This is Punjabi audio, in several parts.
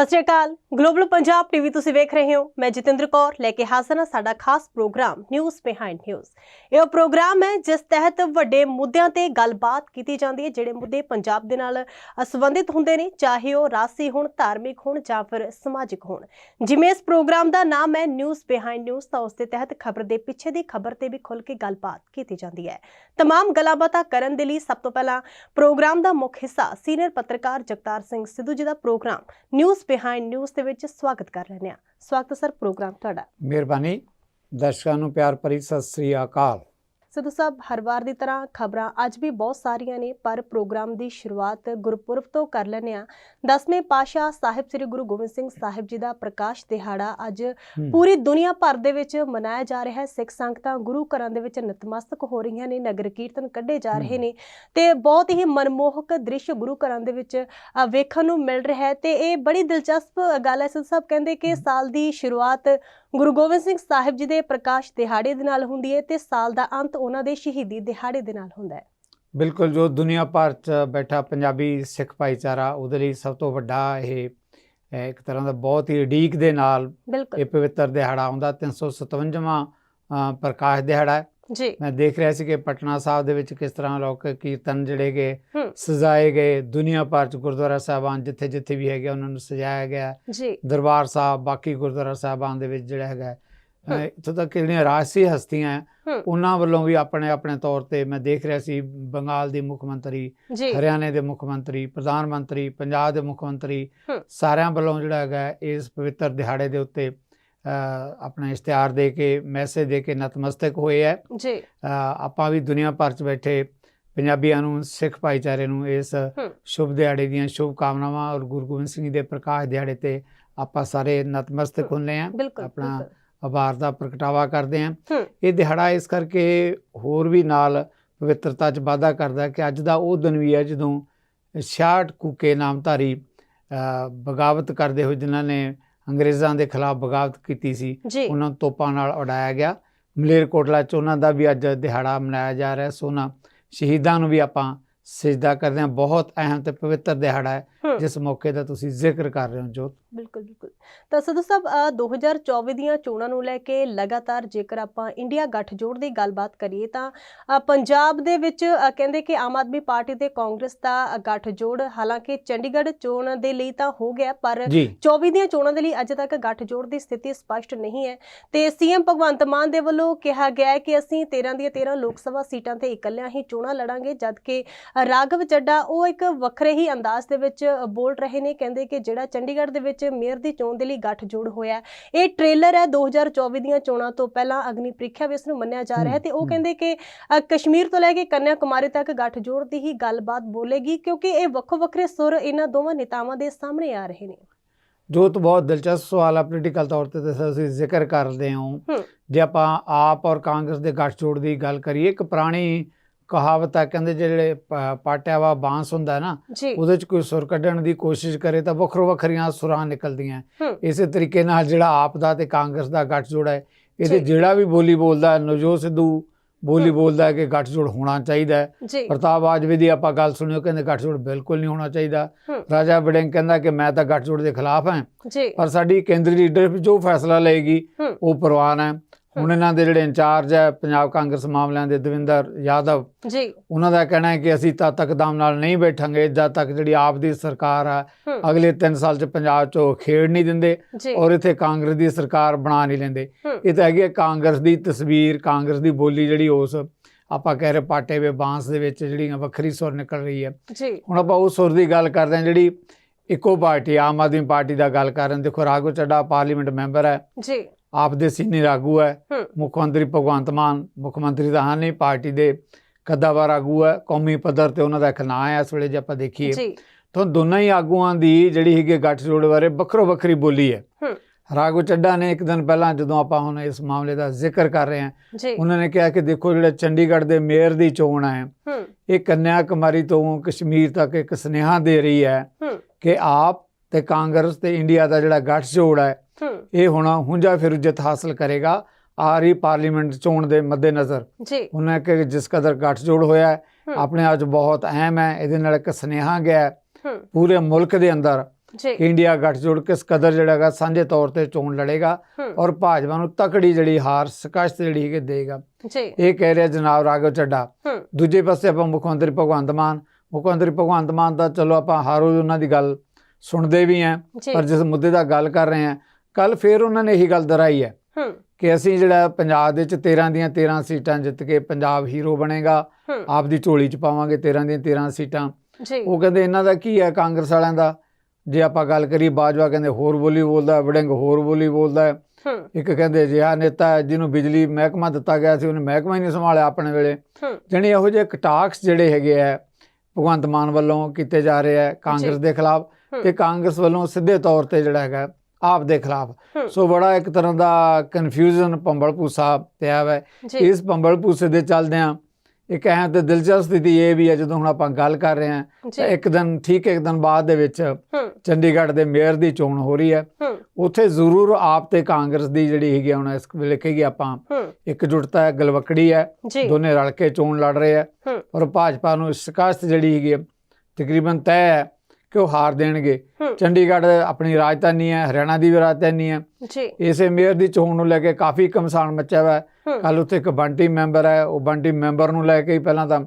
ਸਤਿ ਸ਼੍ਰੀ ਅਕਾਲ ਗਲੋਬਲ ਪੰਜਾਬ ਟੀਵੀ ਤੁਸੀਂ ਵੇਖ ਰਹੇ ਹੋ ਮੈਂ ਜਤਿੰਦਰ ਕੌਰ ਲੈ ਕੇ ਹਾਜ਼ਰ ਹਾਂ ਸਾਡਾ ਖਾਸ ਪ੍ਰੋਗਰਾਮ ਨਿਊਜ਼ ਬਿਹਾਈਂਡ ਨਿਊਜ਼ ਇਹ ਉਹ ਪ੍ਰੋਗਰਾਮ ਹੈ ਜਿਸ ਤਹਿਤ ਵੱਡੇ ਮੁੱਦਿਆਂ ਤੇ ਗੱਲਬਾਤ ਕੀਤੀ ਜਾਂਦੀ ਹੈ ਜਿਹੜੇ ਮੁੱਦੇ ਪੰਜਾਬ ਦੇ ਨਾਲ ਅ, ਸੰਬੰਧਿਤ ਹੁੰਦੇ ਨੇ ਚਾਹੇ ਉਹ ਰਾਸੀ ਹੋਣ ਧਾਰਮਿਕ ਹੋਣ ਜਾਂ ਫਿਰ ਸਮਾਜਿਕ ਹੋਣ ਜਿਵੇਂ ਇਸ ਪ੍ਰੋਗਰਾਮ ਦਾ ਨਾਮ ਹੈ ਨਿਊਜ਼ ਬਿਹਾਈਂਡ ਨਿਊਜ਼ ਤਾਂ ਉਸ ਦੇ ਤਹਿਤ ਖਬਰ ਦੇ ਪਿੱਛੇ ਦੀ ਖਬਰ ਤੇ ਵੀ ਖੁੱਲ ਕੇ ਗੱਲਬਾਤ ਕੀਤੀ ਜਾਂਦੀ ਹੈ तमाम ਗੱਲਾਂਬਾਤਾਂ ਕਰਨ ਦੇ ਲਈ ਸਭ ਤੋਂ ਪਹਿਲਾਂ ਪ੍ਰੋਗਰਾਮ ਦਾ ਮੁੱਖ ਹਿੱਸਾ ਸੀਨੀਅਰ ਪੱਤਰਕਾਰ ਜਗਤਾਰ ਸਿੰਘ ਸਿੱਧੂ ਜੀ ਦਾ ਪ੍ਰੋਗਰਾਮ ਨਿਊਜ਼ ਬਿਹਾਈਂਡ ਨਿਊਜ਼ ਦੇ ਵਿੱਚ ਸਵਾਗਤ ਕਰ ਰਹੇ ਹਾਂ ਸਵਾਗਤ ਸਰ ਪ੍ਰੋਗਰਾਮ ਤੁਹਾਡਾ। ਮਿਹਰਬਾਨੀ। ਦਰਸ਼ਕਾਂ ਨੂੰ ਪਿਆਰ ਭਰੀ ਸਤਿ ਸ੍ਰੀ ਅਕਾਲ। ਸਿੱਧੂ ਸਾਹਿਬ ਹਰ ਵਾਰ ਦੀ ਤਰ੍ਹਾਂ ਖਬਰਾਂ ਅੱਜ ਵੀ ਬਹੁਤ ਸਾਰੀਆਂ ਨੇ ਪਰ ਪ੍ਰੋਗਰਾਮ ਦੀ ਸ਼ੁਰੂਆਤ ਗੁਰਪੁਰਬ ਤੋਂ ਕਰ ਲੈਂਦੇ ਆ 10ਵੇਂ ਪਾਸ਼ਾ ਸਾਹਿਬ ਸ੍ਰੀ ਗੁਰੂ ਗੋਬਿੰਦ ਸਿੰਘ ਸਾਹਿਬ ਜੀ ਦਾ ਪ੍ਰਕਾਸ਼ ਦਿਹਾੜਾ ਅੱਜ। ਪੂਰੀ ਦੁਨੀਆ ਭਰ ਦੇ ਵਿੱਚ ਮਨਾਇਆ ਜਾ ਰਿਹਾ ਹੈ ਸਿੱਖ ਸੰਗਤਾਂ ਗੁਰੂ ਘਰਾਂ ਦੇ ਵਿੱਚ ਨਤਮਸਤਕ ਹੋ ਰਹੀਆਂ ਨੇ ਨਗਰ ਕੀਰਤਨ ਕੱਢੇ ਜਾ ਰਹੇ। ਨੇ ਤੇ ਬਹੁਤ ਹੀ ਮਨਮੋਹਕ ਦ੍ਰਿਸ਼ ਗੁਰੂ ਘਰਾਂ ਦੇ ਵਿੱਚ ਵੇਖਣ ਨੂੰ ਮਿਲ ਰਿਹਾ ਹੈ ਤੇ ਇਹ ਬੜੀ ਦਿਲਚਸਪ ਗੱਲ ਹੈ ਸਿੱਧੂ ਸਾਹਿਬ ਕਹਿੰਦੇ ਕਿ। ਸਾਲ ਦੀ ਸ਼ੁਰੂਆਤ ਗੁਰੂ ਗੋਬਿੰਦ ਸਿੰਘ ਸਾਹਿਬ ਜੀ ਦੇ ਪ੍ਰਕਾਸ਼ ਦਿਹਾੜੇ ਦੇ ਨਾਲ ਹੁੰਦੀ ਹੈ ਤੇ ਸਾਲ ਦਾ ਅੰਤ ਉਹਨਾਂ ਦੇ ਸ਼ਹੀਦੀ ਦਿਹਾੜੇ ਦੇ ਨਾਲ ਹੁੰਦਾ ਹੈ। ਬਿਲਕੁਲ ਜੋ ਦੁਨੀਆ ਭਰ ਚ ਬੈਠਾ ਪੰਜਾਬੀ ਸਿੱਖ ਭਾਈਚਾਰਾ ਉਹਦੇ ਲਈ ਸਭ ਤੋਂ ਵੱਡਾ ਇਹ ਇੱਕ ਤਰ੍ਹਾਂ ਦਾ ਬਹੁਤ ਹੀ ਉਡੀਕ ਦੇ ਨਾਲ ਇਹ ਪਵਿੱਤਰ ਦਿਹਾੜਾ ਆਉਂਦਾ 357ਵਾਂ ਅ, ਪ੍ਰਕਾਸ਼ ਦਿਹਾੜਾ ਹੈ। ਜੀ ਮੈਂ ਦੇਖ ਰਿਹਾ ਸੀ ਕਿ ਪਟਨਾ ਸਾਹਿਬ ਦੇ ਵਿੱਚ ਕਿਸ ਤਰ੍ਹਾਂ ਲੋਕ ਕੀਰਤਨ ਜਿਹੜੇ ਗਏ। ਸਜਾਏ ਗਏ ਦੁਨੀਆ ਭਰ ਚ ਗੁਰਦੁਆਰਾ ਸਾਹਿਬਾਨ ਜਿੱਥੇ ਜਿੱਥੇ ਵੀ ਹੈਗੇ ਉਹਨਾਂ ਨੂੰ ਸਜਾਇਆ ਗਿਆ ਜੀ ਦਰਬਾਰ ਸਾਹਿਬ ਬਾਕੀ ਗੁਰਦੁਆਰਾ ਸਾਹਿਬਾਨ ਦੇ ਵਿੱਚ ਜਿਹੜਾ ਹੈਗਾ। ਇੱਥੋਂ ਤੱਕ ਜਿਹੜੀਆਂ ਰਾਜਸੀ ਹਸਤੀਆਂ। ਉਹਨਾਂ ਵੱਲੋਂ ਵੀ ਆਪਣੇ ਆਪਣੇ ਤੌਰ ਤੇ ਮੈਂ ਦੇਖ ਰਿਹਾ ਸੀ ਬੰਗਾਲ ਦੀ ਮੁੱਖ ਮੰਤਰੀ ਹਰਿਆਣੇ ਦੇ ਮੁੱਖ ਮੰਤਰੀ ਪ੍ਰਧਾਨ ਮੰਤਰੀ ਪੰਜਾਬ ਦੇ ਮੁੱਖ ਮੰਤਰੀ। ਸਾਰਿਆਂ ਵੱਲੋਂ ਜਿਹੜਾ ਹੈਗਾ ਇਸ ਪਵਿੱਤਰ ਦਿਹਾੜੇ ਦੇ ਉੱਤੇ ਆਪਣਾ ਇਸ਼ਤਿਹਾਰ ਦੇ ਕੇ ਮੈਸੇਜ ਦੇ ਕੇ ਨਤਮਸਤਕ ਹੋਏ ਹੈ। ਜੀ। ਆਪਾਂ ਵੀ ਦੁਨੀਆ ਭਰ ਚ ਬੈਠੇ ਪੰਜਾਬੀਆਂ ਨੂੰ ਸਿੱਖ ਭਾਈਚਾਰੇ ਨੂੰ ਇਸ ਸ਼ੁਭ ਦਿਹਾੜੇ ਦੀਆਂ ਸ਼ੁਭ ਕਾਮਨਾਵਾਂ ਔਰ ਗੁਰੂ ਗੋਬਿੰਦ ਸਿੰਘ ਜੀ ਦੇ ਪ੍ਰਕਾਸ਼ ਦਿਹਾੜੇ ਤੇ ਆਪਾਂ ਸਾਰੇ ਨਤਮਸਤਕ ਹੁੰਨੇ ਆ ਆਪਣਾ। ਆਭਾਰ ਦਾ ਪ੍ਰਗਟਾਵਾ ਕਰਦੇ ਹੂੰ। ਇਹ ਦਿਹਾੜਾ ਇਸ ਕਰਕੇ ਹੋਰ ਵੀ ਨਾਲ ਪਵਿੱਤਰਤਾ 'ਚ ਵਾਧਾ ਕਰਦਾ ਕਿ ਅੱਜ ਦਾ ਉਹ ਦਿਨ ਵੀ ਹੈ ਜਦੋਂ 66 ਕੂਕੇ ਨਾਮਧਾਰੀ ਬਗਾਵਤ ਕਰਦੇ ਹੋਏ ਜਿਨ੍ਹਾਂ ਨੇ ਅੰਗਰੇਜ਼ਾਂ ਦੇ ਖਿਲਾਫ ਬਗਾਵਤ ਕੀਤੀ ਸੀ। ਉਹਨਾਂ ਨੂੰ ਤੋਪਾਂ ਨਾਲ ਉਡਾਇਆ ਗਿਆ। ਮਲੇਰਕੋਟਲਾ 'ਚ ਉਹਨਾਂ ਦਾ ਵੀ ਅੱਜ ਦਿਹਾੜਾ ਮਨਾਇਆ ਜਾ ਰਿਹਾ। ਸੋ ਉਹਨਾਂ ਸ਼ਹੀਦਾਂ ਨੂੰ ਵੀ ਆਪਾਂ ਸਜਦਾ ਕਰਦੇ ਹਾਂ। ਬਹੁਤ ਅਹਿਮ ਤੇ ਪਵਿੱਤਰ ਦਿਹਾੜਾ ਹੂੰ। ਜਿਸ ਮੌਕੇ ਦਾ ਤੁਸੀਂ ਜ਼ਿਕਰ ਕਰ ਰਹੇ ਹੋ ਜੋਤ। ਬਿਲਕੁਲ ਬਿਲਕੁਲ। ਤਾਂ ਸਿੱਧੂ ਸਾਹਿਬ ਅ, 2024 ਦੀਆਂ ਚੋਣਾਂ ਨੂੰ ਲੈ ਕੇ ਲਗਾਤਾਰ ਜੇਕਰ ਆਪਾਂ ਇੰਡੀਆ ਗੱਠਜੋੜ ਦੀ ਗੱਲਬਾਤ ਕਰੀਏ ਤਾਂ ਪੰਜਾਬ ਦੇ ਵਿੱਚ ਕਹਿੰਦੇ ਕਿ ਆਮ ਆਦਮੀ ਪਾਰਟੀ ਤੇ ਕਾਂਗਰਸ ਦਾ ਗੱਠਜੋੜ ਹਾਲਾਂਕਿ ਚੰਡੀਗੜ੍ਹ ਚੋਣ ਦੇ ਲਈ ਤਾਂ ਹੋ ਗਿਆ ਪਰ ਜੀ। 24 ਦੀਆਂ ਚੋਣਾਂ ਦੇ ਲਈ ਅਜੇ ਤੱਕ ਗੱਠਜੋੜ ਦੀ ਸਥਿਤੀ ਸਪਸ਼ਟ ਨਹੀਂ ਹੈ। ਤੇ ਸੀਐਮ ਭਗਵੰਤ ਮਾਨ ਦੇ ਵੱਲੋਂ ਕਿਹਾ ਗਿਆ ਹੈ ਕਿ ਅਸੀਂ 13 ਦੀਆਂ 13 ਲੋਕ ਸਭਾ ਸੀਟਾਂ ਤੇ ਇਕੱਲਿਆਂ ਹੀ ਚੋਣਾਂ ਲੜਾਂਗੇ ਜਦਕਿ ਰਾਘਵ ਚੱਡਾ ਉਹ ਇੱਕ ਵੱਖਰੇ ਹੀ ਅੰਦਾਜ਼ ਦੇ ਵਿੱਚ ਬੋਲ ਰਹੇ ਨੇ ਕਹਿੰਦੇ ਕਿ ਜਿਹੜਾ ਚੰਡੀਗੜ੍ਹ ਦੇ ਵਿੱਚ ਮੇਅਰ ਦੀ ਚੋਣ ਦੇ ਲਈ ਗੱਠਜੋੜ ਹੋਇਆ ਇਹ ਟ੍ਰੇਲਰ ਹੈ 2024 ਦੀਆਂ ਚੋਣਾਂ ਤੋਂ ਪਹਿਲਾਂ ਅਗਨੀ ਪ੍ਰੀਖਿਆ ਵੀ ਇਸ ਨੂੰ ਮੰਨਿਆ ਜਾ ਰਿਹਾ ਹੈ ਤੇ ਉਹ। ਕਹਿੰਦੇ ਕਿ ਕਸ਼ਮੀਰ ਤੋਂ ਲੈ ਕੇ ਕੰਨਿਆ ਕੁਮਾਰੀ ਤੱਕ ਗੱਠਜੋੜ ਦੀ ਹੀ ਗੱਲਬਾਤ ਬੋਲੇਗੀ ਕਿਉਂਕਿ ਇਹ ਵੱਖੋ ਵੱਖਰੇ ਸੁਰ ਇਹਨਾਂ ਦੋਵਾਂ ਨੇਤਾਵਾਂ ਦੇ ਸਾਹਮਣੇ ਆ ਰਹੇ ਨੇ ਜੋ ਤਾਂ ਬਹੁਤ ਦਿਲਚਸਪ ਸਵਾਲ ਆ ਪੋਲੀਟੀਕਲ ਤੌਰ ਤੇ ਤਾਂ ਅਸੀਂ ਜ਼ਿਕਰ ਕਰਦੇ ਹਾਂ ਹੂੰ। ਜੇ ਆਪਾਂ ਆਪ ਔਰ ਕਾਂਗਰਸ ਦੇ ਗੱਠਜੋੜ ਦੀ ਗੱਲ ਕਰੀਏ ਇੱਕ ਪੁਰਾਣੀ ਕਹਾਵਤ ਆ ਕਹਿੰਦੇ ਜਿਹੜੇ ਪਾਟਿਆ ਵਾ ਬਾਂਸ ਹੁੰਦਾ ਨਾ ਉਹਦੇ ਚ ਕੋਈ ਸੁਰ ਕੱਢਣ ਦੀ ਕੋਸ਼ਿਸ਼ ਕਰੇ ਤਾਂ ਵੱਖਰੋ ਵੱਖਰੀਆਂ ਸੁਰਾਂ ਨਿਕਲਦੀਆਂ। ਇਸੇ ਤਰੀਕੇ ਨਾਲ ਜਿਹੜਾ ਆਪ ਦਾ ਤੇ ਕਾਂਗਰਸ ਦਾ ਗੱਠਜੋੜ ਹੈ ਇਹਦੇ। ਜਿਹੜਾ ਵੀ ਬੋਲੀ ਬੋਲਦਾ ਨਵਜੋਤ ਸਿੱਧੂ ਬੋਲੀ। ਬੋਲਦਾ ਹੈ ਕਿ ਗੱਠਜੋੜ ਹੋਣਾ ਚਾਹੀਦਾ ਹੈ ਪ੍ਰਤਾਪ ਬਾਜਵੇ ਦੀ ਆਪਾਂ ਗੱਲ ਸੁਣਿਓ ਕਹਿੰਦੇ ਗੱਠਜੋੜ ਬਿਲਕੁਲ ਨਹੀਂ ਹੋਣਾ ਚਾਹੀਦਾ। ਰਾਜਾ ਵੜਿੰਗ ਕਹਿੰਦਾ ਕਿ ਮੈਂ ਤਾਂ ਗੱਠਜੋੜ ਦੇ ਖਿਲਾਫ ਹਾਂ ਪਰ ਸਾਡੀ ਕੇਂਦਰੀ ਲੀਡਰਸ਼ਿਪ ਜੋ ਫੈਸਲਾ ਲਏਗੀ। ਉਹ ਪ੍ਰਵਾਨ ਹੈ ਹੁਣ ਇਹਨਾਂ ਦੇ ਜਿਹੜੇ ਇੰਚਾਰਜ ਹੈ ਪੰਜਾਬ ਕਾਂਗਰਸ ਮਾਮਲਿਆਂ ਦੇ ਦਵਿੰਦਰ ਯਾਦਵ ਜੀ। ਉਹਨਾਂ ਦਾ ਕਹਿਣਾ ਹੈ ਕਿ ਅਸੀਂ ਤਦ ਤੱਕ ਦਮ ਨਾਲ ਨਹੀਂ ਬੈਠਾਂਗੇ ਜਦ ਤੱਕ ਜਿਹੜੀ ਆਪ ਦੀ ਸਰਕਾਰ ਆ ਹੂੰ। ਅਗਲੇ 3 ਸਾਲ ਚ ਪੰਜਾਬ ਚੋਂ ਖੇਡ ਨਹੀਂ ਦਿੰਦੇ ਔਰ ਇੱਥੇ ਕਾਂਗਰਸ ਦੀ ਸਰਕਾਰ ਬਣਾ ਨਹੀਂ ਲੈਂਦੇ। ਇਹ ਤਾਂ ਹੈਗੀ ਕਾਂਗਰਸ ਦੀ ਤਸਵੀਰ ਕਾਂਗਰਸ ਦੀ ਬੋਲੀ ਜਿਹੜੀ ਉਸ ਆਪਾਂ ਕਹਿ ਰਹੇ ਪਾਟੇ ਵੇ ਬਾਂਸ ਦੇ ਵਿੱਚ ਜਿਹੜੀ ਵੱਖਰੀ ਸੁਰ ਨਿਕਲ ਰਹੀ ਹੈ। ਹੁਣ ਆਪਾਂ ਉਸ ਸੁਰ ਦੀ ਗੱਲ ਕਰਦੇ ਹਾਂ ਜਿਹੜੀ ਇੱਕੋ ਪਾਰਟੀ ਆਮ ਆਦਮੀ ਪਾਰਟੀ ਦਾ ਗੱਲ ਕਰ ਰਹੇ ਹਾਂ। ਦੇਖੋ ਰਾਘਵ ਚੱਡਾ ਪਾਰਲੀਮੈਂਟ ਮੈਂਬਰ ਹੈ। ਜੀ। ਆਪ ਦੇ ਸੀਨੀਅਰ ਆਗੂ ਹੈ। ਮੁੱਖ ਮੰਤਰੀ ਭਗਵੰਤ ਮਾਨ ਮੁੱਖ ਮੰਤਰੀ ਤਾਂ ਹਾਂ ਨਹੀਂ ਪਾਰਟੀ ਦੇ ਕੱਦਾਵਾਰ ਆਗੂ ਹੈ ਕੌਮੀ ਪੱਧਰ ਤੇ ਉਹਨਾਂ ਦਾ ਇੱਕ ਨਾਂ ਹੈ ਇਸ ਵੇਲੇ ਜੇ ਆਪਾਂ ਦੇਖੀਏ। ਤਾਂ ਦੋਨਾਂ ਹੀ ਆਗੂਆਂ ਦੀ ਜਿਹੜੀ ਹੈਗੀ ਗੱਠਜੋੜ ਬਾਰੇ ਵੱਖਰੋ ਵੱਖਰੀ ਬੋਲੀ ਹੈ। ਰਾਘਵ ਚੱਡਾ ਨੇ ਇੱਕ ਦਿਨ ਪਹਿਲਾਂ ਜਦੋਂ ਆਪਾਂ ਹੁਣ ਇਸ ਮਾਮਲੇ ਦਾ ਜ਼ਿਕਰ ਕਰ ਰਹੇ ਹਾਂ ਉਹਨਾਂ ਨੇ ਕਿਹਾ ਕਿ ਦੇਖੋ ਜਿਹੜਾ ਚੰਡੀਗੜ੍ਹ ਦੇ ਮੇਅਰ ਦੀ ਚੋਣ ਹੈ ਇਹ ਕੰਨਿਆ ਕੁਮਾਰੀ ਤੋਂ ਕਸ਼ਮੀਰ ਤੱਕ ਇੱਕ ਸੁਨੇਹਾ ਦੇ ਰਹੀ ਹੈ ਕਿ ਆਪ ਤੇ ਕਾਂਗਰਸ ਤੇ ਇੰਡੀਆ ਦਾ ਜਿਹੜਾ ਗੱਠਜੋੜ ਹੂੰ ਇਹ ਹੁਣ ਹੁੰਜਾ ਫਿਰ ਜਿੱਤ ਹਾਸਲ ਕਰੇਗਾ ਆ ਰਹੀ ਪਾਰਲੀਮੈਂਟ ਚੋਣ ਦੇ ਮੱਦੇਨਜ਼ਰ। ਜੀ। ਉਹਨਾਂ ਕਿ ਜਿਸ ਕਦਰ ਗੱਠਜੋੜ ਹੋਇਆ। ਆਪਣੇ ਆਪ 'ਚ ਬਹੁਤ ਅਹਿਮ ਹੈ ਇਹਦੇ ਨਾਲ ਇੱਕ ਸੁਨੇਹਾ ਗਿਆ ਪੂਰੇ ਮੁਲਕ ਦੇ ਅੰਦਰ ਜੀ। ਇੰਡੀਆ ਗੱਠਜੋੜ ਕਿਸ ਕਦਰ ਜਿਹੜਾ ਹੈਗਾ ਸਾਂਝੇ ਤੌਰ ਤੇ ਚੋਣ ਲੜੇਗਾ ਔਰ ਭਾਜਪਾ ਨੂੰ ਤਕੜੀ ਜਿਹੜੀ ਹਾਰ ਸ਼ਿਕਸਤ ਜਿਹੜੀ ਹੈਗੀ ਦੇਗਾ। ਜੀ। ਇਹ ਕਹਿ ਰਿਹਾ ਜਨਾਬ ਰਾਘਵ ਚੱਡਾ ਦੂਜੇ ਪਾਸੇ ਆਪਾਂ ਮੁੱਖ ਮੰਤਰੀ ਭਗਵੰਤ ਮਾਨ ਮੁੱਖ ਮੰਤਰੀ ਭਗਵੰਤ ਮਾਨ ਦਾ ਚਲੋ ਆਪਾਂ ਹਰ ਰੋਜ਼ ਉਹਨਾਂ ਦੀ ਗੱਲ ਸੁਣਦੇ ਵੀ ਜੀ। ਪਰ ਜਿਸ ਮੁੱਦੇ ਦਾ ਗੱਲ ਕਰ ਰਹੇ ਹਾਂ ਕੱਲ ਫੇਰ ਉਹਨਾਂ ਨੇ ਇਹੀ ਗੱਲ ਦੁਹਰਾਈ ਹੈ ਕਿ ਅਸੀਂ ਜਿਹੜਾ ਪੰਜਾਬ ਦੇ ਵਿੱਚ 13 ਦੀਆਂ 13 ਸੀਟਾਂ ਜਿੱਤ ਕੇ ਪੰਜਾਬ ਹੀਰੋ ਬਣੇਗਾ ਆਪ ਦੀ ਝੋਲੀ 'ਚ ਪਾਵਾਂਗੇ 13 ਦੀਆਂ 13 ਸੀਟਾਂ। ਜੀ। ਉਹ ਕਹਿੰਦੇ ਇਹਨਾਂ ਦਾ ਕੀ ਹੈ ਕਾਂਗਰਸ ਵਾਲਿਆਂ ਦਾ? ਜੇ ਆਪਾਂ ਗੱਲ ਕਰੀ ਬਾਜਵਾ ਕਹਿੰਦੇ ਹੋਰ ਬੋਲੀ ਬੋਲਦਾ ਵੜਿੰਗ ਹੋਰ ਬੋਲੀ ਬੋਲਦਾ ਇੱਕ ਕਹਿੰਦੇ ਜਿਹਾ ਨੇਤਾ ਜਿਹਨੂੰ ਬਿਜਲੀ ਮਹਿਕਮਾ ਦਿੱਤਾ ਗਿਆ ਸੀ ਉਹਨੇ ਮਹਿਕਮਾ ਹੀ ਨਹੀਂ ਸੰਭਾਲਿਆ ਆਪਣੇ ਵੇਲੇ। ਜਾਣੀ ਇਹੋ ਜਿਹੇ ਕਟਾਕਸ ਜਿਹੜੇ ਹੈਗੇ ਆ ਭਗਵੰਤ ਮਾਨ ਵੱਲੋਂ ਕੀਤੇ ਜਾ ਰਹੇ ਆ ਕਾਂਗਰਸ ਦੇ ਖਿਲਾਫ। ਤੇ ਕਾਂਗਰਸ ਵੱਲੋਂ ਸਿੱਧੇ ਤੌਰ ਤੇ ਜਿਹੜਾ ਹੈਗਾ ਆਪ ਦੇ ਖਿਲਾਫ। ਸੋ ਬੜਾ ਇੱਕ ਤਰ੍ਹਾਂ ਦਾ ਕਨਫਿਊਜ਼ਨ ਪੰਬਲ ਪੂਸਾ ਪਿਆ ਹੈ ਇਸ ਪੰਬਲ ਪੂਸੇ ਦੇ ਚੱਲਦਿਆਂ ਇੱਕ ਐਂ ਤੇ ਦਿਲਚਸਪ ਸਥਿਤੀ ਇਹ ਵੀ ਹੈ ਜਦੋਂ ਹੁਣ ਆਪਾਂ ਗੱਲ ਕਰ ਰਹੇ ਹਾਂ ਤਾਂ ਇੱਕ ਦਿਨ ਠੀਕ ਇੱਕ ਦਿਨ ਬਾਅਦ ਦੇ ਵਿੱਚ ਚੰਡੀਗੜ੍ਹ ਦੇ ਮੇਅਰ ਦੀ ਚੋਣ ਹੋ ਰਹੀ ਹੈ। ਉੱਥੇ ਜ਼ਰੂਰ ਆਪ ਤੇ ਕਾਂਗਰਸ ਦੀ ਜਿਹੜੀ ਹੈਗੀ ਹੁਣ ਇਸ ਵੇਲੇ ਕਹੀਏ ਆਪਾਂ ਇਕਜੁੱਟਤਾ ਹੈ ਗਲਵਕੜੀ ਹੈ। ਦੋਨੇ ਰਲ ਕੇ ਚੋਣ ਲੜ ਰਹੇ ਆ ਔਰ ਭਾਜਪਾ ਨੂੰ ਸ਼ਿਕਾਇਤ ਜਿਹੜੀ ਹੈਗੀ ਤਕਰੀਬਨ ਤੈਅ ਹੈ ਕਿ ਉਹ ਹਾਰ ਦੇਣਗੇ। ਚੰਡੀਗੜ੍ਹ ਆਪਣੀ ਰਾਜਧਾਨੀ ਹੈ ਹਰਿਆਣਾ ਦੀ ਵੀ ਰਾਜਧਾਨੀ ਹੈ। ਜੀ। ਇਸੇ ਮੇਅਰ ਦੀ ਚੋਣ ਨੂੰ ਲੈ ਕੇ ਕਾਫੀ ਕਮਸਾਨ ਮੱਚਿਆ ਹੋਇਆ ਹੈ। ਕੱਲ ਉੱਥੇ ਇੱਕ ਬੰਟੀ ਮੈਂਬਰ ਹੈ ਉਹ ਬੰਟੀ ਮੈਂਬਰ ਨੂੰ ਲੈ ਕੇ ਹੀ ਪਹਿਲਾਂ ਤਾਂ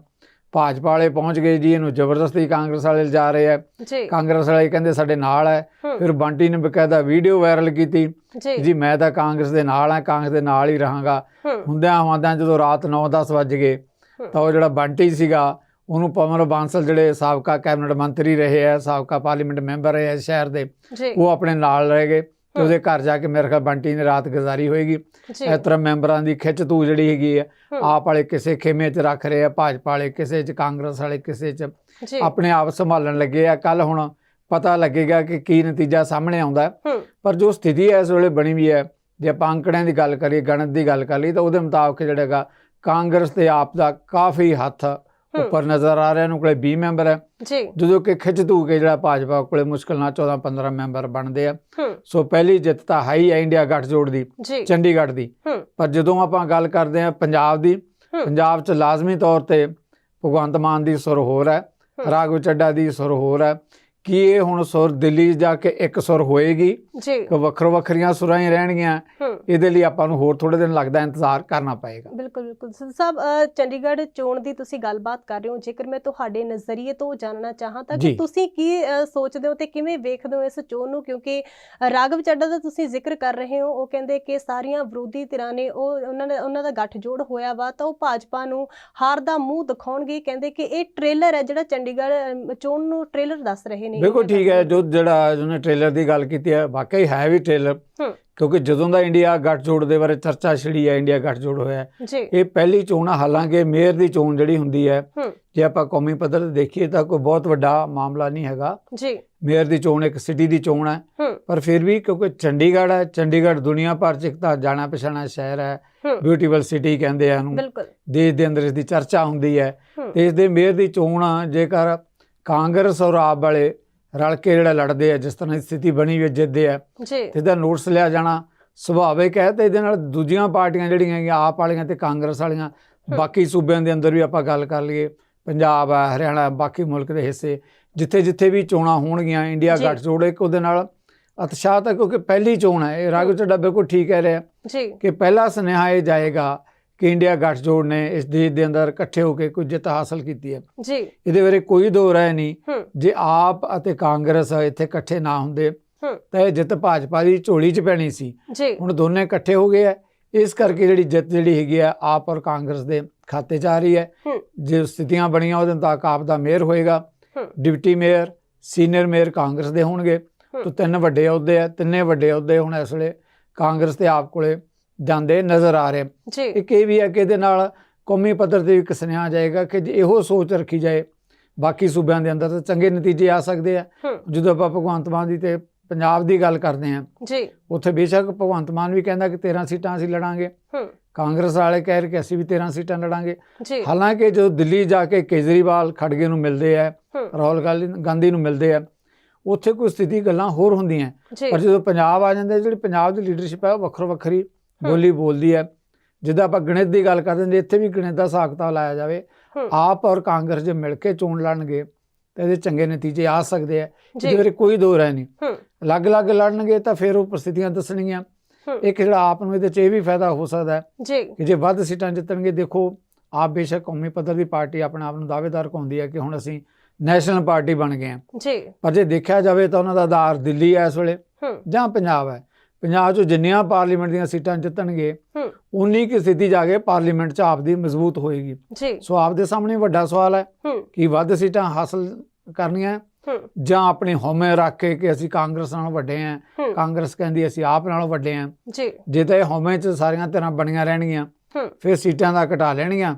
ਭਾਜਪਾ ਵਾਲੇ ਪਹੁੰਚ ਗਏ ਜੀ ਇਹਨੂੰ ਜ਼ਬਰਦਸਤੀ ਕਾਂਗਰਸ ਵਾਲੇ ਲਿਜਾ ਰਹੇ ਆ ਜੀ। ਕਾਂਗਰਸ ਵਾਲੇ ਕਹਿੰਦੇ ਸਾਡੇ ਨਾਲ ਹੈ। ਫਿਰ ਬੰਟੀ ਨੇ ਬਕਾਇਦਾ ਵੀਡੀਓ ਵਾਇਰਲ ਕੀਤੀ। ਜੀ। ਜੀ ਮੈਂ ਤਾਂ ਕਾਂਗਰਸ ਦੇ ਨਾਲ ਹਾਂ ਕਾਂਗਰਸ ਦੇ ਨਾਲ ਹੀ ਰਹਾਂਗਾ। ਹੁੰਦਿਆਂ ਹੁੰਦਿਆਂ ਜਦੋਂ ਰਾਤ 9-10 ਵੱਜ ਗਏ। ਤਾਂ ਉਹ ਜਿਹੜਾ ਬੰਟੀ ਸੀਗਾ ਉਹਨੂੰ ਪਵਨ ਬਾਂਸਲ ਜਿਹੜੇ ਸਾਬਕਾ ਕੈਬਨਿਟ ਮੰਤਰੀ ਰਹੇ ਆ ਸਾਬਕਾ ਪਾਰਲੀਮੈਂਟ ਮੈਂਬਰ ਰਹੇ ਆ ਸ਼ਹਿਰ ਦੇ ਉਹ ਆਪਣੇ ਨਾਲ ਰਹਿ ਗਏ ਤੇ ਉਹਦੇ ਘਰ ਜਾ ਕੇ ਮੇਰੇ ਖਿਆਲ ਬੰਟੀ ਨੇ ਰਾਤ ਗੁਜ਼ਾਰੀ ਹੋਏਗੀ। ਇਸ ਤਰ੍ਹਾਂ ਮੈਂਬਰਾਂ ਦੀ ਖਿੱਚ ਤੂ ਜਿਹੜੀ ਹੈਗੀ ਆ ਆਪ ਵਾਲੇ ਕਿਸੇ ਖੇਮੇ 'ਚ ਰੱਖ ਰਹੇ ਆ ਭਾਜਪਾ ਵਾਲੇ ਕਿਸੇ 'ਚ ਕਾਂਗਰਸ ਵਾਲੇ ਕਿਸੇ 'ਚ ਆਪਣੇ ਆਪ ਸੰਭਾਲਣ ਲੱਗੇ ਆ। ਕੱਲ ਹੁਣ ਪਤਾ ਲੱਗੇਗਾ ਕਿ ਕੀ ਨਤੀਜਾ ਸਾਹਮਣੇ ਆਉਂਦਾ ਪਰ ਜੋ ਸਥਿਤੀ ਹੈ ਇਸ ਵੇਲੇ ਬਣੀ ਵੀ ਹੈ ਜੇ ਆਪਾਂ ਅੰਕੜਿਆਂ ਦੀ ਗੱਲ ਕਰੀਏ ਗਣਿਤ ਦੀ ਗੱਲ ਕਰ ਲਈ ਤਾਂ ਉਹਦੇ ਮੁਤਾਬਕ ਜਿਹੜਾ ਹੈਗਾ ਕਾਂਗਰਸ ਤੇ ਆਪ ਦਾ ਕਾਫੀ ਹੱਥ ਉੱਪਰ ਨਜ਼ਰ ਆ ਰਿਹਾ ਨੂੰ ਕੋਲੇ 20 ਮੈਂਬਰ ਹੈ। ਜੀ। ਜਦੋਂ ਕਿ ਖਿੱਚ ਧੂ ਕੇ ਜਿਹੜਾ ਭਾਜਪਾ ਕੋਲੇ ਮੁਸ਼ਕਲ ਨਾਲ 14 15 ਮੈਂਬਰ ਬਣਦੇ ਆ। ਸੋ ਪਹਿਲੀ ਜਿੱਤ ਤਾਂ ਹਾਈ ਹੈ ਇੰਡੀਆ ਗੱਠਜੋੜ ਦੀ ਜੀ। ਚੰਡੀਗੜ੍ਹ ਦੀ। ਪਰ ਜਦੋਂ ਆਪਾਂ ਗੱਲ ਕਰਦੇ ਆ ਪੰਜਾਬ ਦੀ। ਪੰਜਾਬ 'ਚ ਲਾਜ਼ਮੀ ਤੌਰ ਤੇ ਭਗਵੰਤ ਮਾਨ ਦੀ ਸੁਰ ਹੋਰ ਹੈ ਹੂੰ। ਰਾਘਵ ਚੱਡਾ ਦੀ ਸੁਰ ਹੋਰ ਹੈ। ਕੀ ਇਹ ਹੁਣ ਸੁਰ ਦਿੱਲੀ ਜਾ ਕੇ ਇੱਕ ਸੁਰ ਹੋਏਗੀ? ਜੀ। ਕਿ ਵੱਖਰੋ ਵੱਖਰੀਆਂ ਸੁਰਾਂ ਹੀ ਰਹਿਣਗੀਆਂ। ਇਹਦੇ ਲਈ ਆਪਾਂ ਨੂੰ ਹੋਰ ਥੋੜੇ ਦਿਨ ਲੱਗਦਾ ਇੰਤਜ਼ਾਰ ਕਰਨਾ ਪਏਗਾ। ਬਿਲਕੁਲ ਬਿਲਕੁਲ। ਸਿੱਧੂ ਸਾਹਿਬ ਚੰਡੀਗੜ੍ਹ ਚੋਣ ਦੀ ਤੁਸੀਂ ਗੱਲਬਾਤ ਕਰ ਰਹੇ ਹੋ। ਜੇਕਰ ਮੈਂ ਤੁਹਾਡੇ ਨਜ਼ਰੀਏ ਤੋਂ ਜਾਣਨਾ ਚਾਹਾਂ ਤਾਂ ਕਿ। ਤੁਸੀਂ ਕੀ ਸੋਚਦੇ ਹੋ ਤੇ ਕਿਵੇਂ ਵੇਖਦੇ ਹੋ ਇਸ ਚੋਣ ਨੂੰ? ਕਿਉਂਕਿ ਅ, ਰਾਘਵ ਚੱਡਾ ਦਾ ਤੁਸੀਂ ਜ਼ਿਕਰ ਕਰ ਰਹੇ ਹੋ। ਉਹ ਕਹਿੰਦੇ ਕਿ ਸਾਰੀਆਂ ਵਿਰੋਧੀ ਧਿਰਾਂ ਨੇ ਉਹ ਉਹਨਾਂ ਨੇ ਉਹਨਾਂ ਦਾ ਗੱਠਜੋੜ ਹੋਇਆ ਵਾ ਤਾਂ ਉਹ ਭਾਜਪਾ ਨੂੰ ਹਾਰ ਦਾ ਮੂੰਹ ਦਿਖਾਉਣਗੇ। ਕਹਿੰਦੇ ਕਿ ਇਹ ਟ੍ਰੇਲਰ ਹੈ ਜਿਹੜਾ ਚੰਡੀਗੜ੍ਹ ਚੋਣ ਨੂੰ ਟ੍ਰੇਲਰ ਦੱਸ ਰਹੇ ਨੇ ਬਿਲਕੁਲ ਠੀਕ ਹੈ। ਜੋ ਜਿਹੜਾ ਉਹਨੇ ਟ੍ਰੇਲਰ ਦੀ ਗੱਲ ਕੀਤੀ ਹੈ ਵਾਕਈ ਹੈ ਵੀ ਟ੍ਰੇਲਰ ਕਿਉਂਕਿ ਜਦੋਂ ਦਾ ਇੰਡੀਆ ਗੱਠਜੋੜ ਦੇ ਬਾਰੇ ਚਰਚਾ ਛਿੜੀ ਹੈ ਇੰਡੀਆ ਗੱਠਜੋੜ ਹੋਇਆ ਇਹ ਪਹਿਲੀ ਚੋਣ ਹਾਲਾਂਕਿ ਮੇਅਰ ਦੀ ਚੋਣ ਜਿਹੜੀ ਹੁੰਦੀ ਹੈ ਜੇ ਆਪਾਂ ਕੌਮੀ ਪੱਧਰ ਤੇ ਦੇਖੀਏ ਤਾਂ ਕੋਈ ਬਹੁਤ ਵੱਡਾ ਮਾਮਲਾ ਨਹੀਂ ਹੈਗਾ। ਜੀ। ਮੇਅਰ ਦੀ ਚੋਣ ਇੱਕ ਸਿਟੀ ਦੀ ਚੋਣ ਹੈ ਪਰ ਫਿਰ ਵੀ ਕਿਉਂਕਿ ਚੰਡੀਗੜ੍ਹ ਹੈ ਚੰਡੀਗੜ੍ਹ ਦੁਨੀਆ ਭਰ ਚ ਇੱਕ ਤਾਂ ਜਾਣਾ ਪਛਾਣਾ ਸ਼ਹਿਰ ਹੈ ਬਿਊਟੀਫੁਲ ਸਿਟੀ ਕਹਿੰਦੇ ਆ ਇਹਨੂੰ। ਦੇਸ਼ ਦੇ ਅੰਦਰ ਇਸ ਦੀ ਚਰਚਾ ਹੁੰਦੀ ਹੈ। ਹੂੰ। ਦੇਸ਼ ਦੇ ਮੇਅਰ ਦੀ ਚੋਣ ਜੇਕਰ ਕਾਂਗਰਸ ਔਰ ਆਪ ਵਾਲੇ ਰਲ ਕੇ ਜਿਹੜਾ ਲੜਦੇ ਆ ਜਿਸ ਤਰ੍ਹਾਂ ਦੀ ਸਥਿਤੀ ਬਣੀ ਹੋਈ ਹੈ ਜਿੱਤਦੇ ਆ। ਜੀ। ਤੇ ਇਹਦਾ ਨੋਟਸ ਲਿਆ ਜਾਣਾ ਸੁਭਾਵਿਕ ਹੈ ਤੇ ਇਹਦੇ ਨਾਲ ਦੂਜੀਆਂ ਪਾਰਟੀਆਂ ਜਿਹੜੀਆਂ ਹੈਗੀਆਂ ਆਪ ਵਾਲੀਆਂ ਤੇ ਕਾਂਗਰਸ ਵਾਲੀਆਂ ਬਾਕੀ ਸੂਬਿਆਂ ਦੇ ਅੰਦਰ ਵੀ ਆਪਾਂ ਗੱਲ ਕਰ ਲਈਏ ਪੰਜਾਬ ਹੈ ਹਰਿਆਣਾ ਬਾਕੀ ਮੁਲਕ ਦੇ ਹਿੱਸੇ ਜਿੱਥੇ ਜਿੱਥੇ ਵੀ ਚੋਣਾਂ ਹੋਣਗੀਆਂ ਇੰਡੀਆ ਜੀ। ਗੱਠਜੋੜ ਇੱਕ ਉਹਦੇ ਨਾਲ ਉਤਸ਼ਾਹਤ ਹੈ ਕਿਉਂਕਿ ਪਹਿਲੀ ਚੋਣ ਹੈ ਇਹ ਰਾਘਵ ਚੱਡਾ ਬਿਲਕੁਲ ਠੀਕ ਕਹਿ ਰਿਹਾ। ਜੀ। ਕਿ ਪਹਿਲਾ ਸੁਨੇਹਾ ਇਹ ਜਾਏਗਾ ਕਿ ਇੰਡੀਆ ਗੱਠਜੋੜ ਨੇ ਇਸ ਦੇਸ਼ ਦੇ ਅੰਦਰ ਇਕੱਠੇ ਹੋ ਕੇ ਕੁਝ ਜਿੱਤ ਹਾਸਲ ਕੀਤੀ ਹੈ। ਜੀ। ਇਹਦੇ ਬਾਰੇ ਕੋਈ ਦੋ ਰਾਏ ਨਹੀਂ। ਹੂੰ। ਜੇ ਆਪ ਅਤੇ ਕਾਂਗਰਸ ਇੱਥੇ ਇਕੱਠੇ ਨਾ ਹੁੰਦੇ ਹੂੰ। ਤਾਂ ਇਹ ਜਿੱਤ ਭਾਜਪਾ ਦੀ ਝੋਲੀ 'ਚ ਪੈਣੀ ਸੀ। ਹੁਣ ਦੋਨੇ ਇਕੱਠੇ ਹੋ ਗਏ ਆ ਇਸ ਕਰਕੇ ਜਿਹੜੀ ਜਿੱਤ ਜਿਹੜੀ ਹੈਗੀ ਆ ਆਪ ਔਰ ਕਾਂਗਰਸ ਦੇ ਖਾਤੇ 'ਚ ਆ ਰਹੀ ਹੈ। ਹੂੰ। ਜੇ ਸਥਿਤੀਆਂ ਬਣੀਆਂ ਉਹਦੇ ਮੁਤਾਬਕ ਆਪ ਦਾ ਮੇਅਰ ਹੋਏਗਾ। ਹੂੰ। Deputy mayor senior mayor Congress ਦੇ ਹੋਣਗੇ। ਹੂੰ। ਤੋਂ ਤਿੰਨ ਵੱਡੇ ਅਹੁਦੇ ਆ ਤਿੰਨੇ ਵੱਡੇ ਅਹੁਦੇ ਹੁਣ ਇਸ ਵੇਲੇ ਕਾਂਗਰਸ ਤੇ ਆਪ ਕੋਲੇ ਜਾਂਦੇ ਨਜ਼ਰ ਆ ਰਹੇ। ਜੀ। ਇੱਕ ਇਹ ਵੀ ਹੈ ਕਿ ਇਹਦੇ ਨਾਲ ਕੌਮੀ ਪੱਧਰ ਤੇ ਵੀ ਇੱਕ ਸੁਨੇਹਾ ਜਾਏਗਾ ਕਿ ਜੇ ਇਹੋ ਸੋਚ ਰੱਖੀ ਜਾਏ ਬਾਕੀ ਸੂਬਿਆਂ ਦੇ ਅੰਦਰ ਤਾਂ ਚੰਗੇ ਨਤੀਜੇ ਆ ਸਕਦੇ ਆ। ਜਦੋਂ ਆਪਾਂ ਭਗਵੰਤ ਮਾਨ ਦੀ ਤੇ ਪੰਜਾਬ ਦੀ ਗੱਲ ਕਰਦੇ ਹਾਂ ਜੀ। ਉੱਥੇ ਬੇਸ਼ੱਕ ਭਗਵੰਤ ਮਾਨ ਵੀ ਕਹਿੰਦਾ ਕਿ 13 ਸੀਟਾਂ ਅਸੀਂ ਲੜਾਂਗੇ। ਹੂੰ। ਕਾਂਗਰਸ ਵਾਲੇ ਕਹਿ ਰਹੇ ਕਿ ਅਸੀਂ ਵੀ 13 ਸੀਟਾਂ ਲੜਾਂਗੇ। ਹਾਲਾਂਕਿ ਜਦੋਂ ਦਿੱਲੀ ਜਾ ਕੇ ਕੇਜਰੀਵਾਲ ਖੜਗੇ ਨੂੰ ਮਿਲਦੇ ਆ ਰਾਹੁਲ ਗਾਂਧੀ ਨੂੰ ਮਿਲਦੇ ਆ ਉੱਥੇ ਕੋਈ ਸਥਿਤੀ ਗੱਲਾਂ ਹੋਰ ਹੁੰਦੀਆਂ। ਪਰ ਜਦੋਂ ਪੰਜਾਬ ਆ ਜਾਂਦੇ ਜਿਹੜੀ ਪੰਜਾਬ ਦੀ ਲੀਡਰਸ਼ਿਪ ਹੈ ਉਹ ਵੱਖਰੋ ਵੱਖਰੀ ਬੋਲੀ ਬੋਲਦੀ ਹੈ। ਜਿੱਦਾਂ ਆਪਾਂ ਗਣਿਤ ਦੀ ਗੱਲ ਕਰਦੇ ਜੇ ਇੱਥੇ ਵੀ ਗਣਿਤ ਦਾ ਕਿਤਾਬ ਲਾਇਆ ਜਾਵੇ ਆਪ ਔਰ ਕਾਂਗਰਸ ਜੇ ਮਿਲ ਕੇ ਚੋਣ ਲੜਨਗੇ ਤਾਂ ਇਹਦੇ ਚੰਗੇ ਨਤੀਜੇ ਆ ਸਕਦੇ ਆ। ਇਹਦੇ ਬਾਰੇ ਕੋਈ ਦੋ ਰਾਏ ਨਹੀਂ। ਅਲੱਗ-ਅਲੱਗ ਲੜਨਗੇ ਤਾਂ ਫਿਰ ਉਹ ਪ੍ਰਸਥਿਤੀਆਂ ਦੱਸਣਗੀਆਂ ਇੱਕ ਜਿਹੜਾ ਆਪ ਨੂੰ ਇਹਦੇ 'ਚ ਇਹ ਵੀ ਫਾਇਦਾ ਹੋ ਸਕਦਾ ਹੈ ਕਿ ਜੇ ਵੱਧ ਸੀਟਾਂ ਜਿੱਤਣਗੇ ਦੇਖੋ ਆਪ ਬੇਸ਼ੱਕ ਕੌਮੀ ਪੱਧਰ ਦੀ ਪਾਰਟੀ ਆਪਣੇ ਆਪ ਨੂੰ ਦਾਅਵੇਦਾਰ ਕਹਾਉਂਦੀ ਹੈ ਕਿ ਹੁਣ ਅਸੀਂ ਨੈਸ਼ਨਲ ਪਾਰਟੀ ਬਣ ਗਏ ਹਾਂ। ਜੀ। ਪਰ ਜੇ ਦੇਖਿਆ ਜਾਵੇ ਤਾਂ ਉਹਨਾਂ ਦਾ ਆਧਾਰ ਦਿੱਲੀ ਹੈ ਇਸ ਵੇਲੇ ਜਾਂ ਪੰਜਾਬ ਹੈ। ਪੰਜਾਬ 'ਚੋਂ ਜਿੰਨੀਆਂ ਪਾਰਲੀਮੈਂਟ ਦੀਆਂ ਸੀਟਾਂ ਜਿੱਤਣਗੇ ਹੂੰ। ਉਨੀ ਕੀ ਸਥਿਤੀ ਜਾ ਕੇ ਪਾਰਲੀਮੈਂਟ 'ਚ ਆਪ ਦੀ ਮਜ਼ਬੂਤ ਹੋਏਗੀ। ਜੀ। ਸੋ ਆਪ ਦੇ ਸਾਹਮਣੇ ਵੱਡਾ ਸਵਾਲ ਹੈ ਕਿ ਵੱਧ ਸੀਟਾਂ ਹਾਸਲ ਕਰਨੀਆਂ ਜਾਂ ਆਪਣੀ ਹਉਮੈ ਰੱਖ ਕੇ ਕਿ ਅਸੀਂ ਕਾਂਗਰਸ ਨਾਲੋਂ ਵੱਡੇ ਹੂੰ ਕਾਂਗਰਸ ਕਹਿੰਦੀ ਅਸੀਂ ਆਪ ਨਾਲੋਂ ਵੱਡੇ ਹਾਂ। ਜੀ। ਜੇ ਤਾਂ ਇਹ ਹਉਮੈ 'ਚ ਸਾਰੀਆਂ ਤਰ੍ਹਾਂ ਬਣੀਆਂ ਰਹਿਣਗੀਆਂ ਫਿਰ ਸੀਟਾਂ ਦਾ ਘਟਾ ਲੈਣਗੀਆਂ।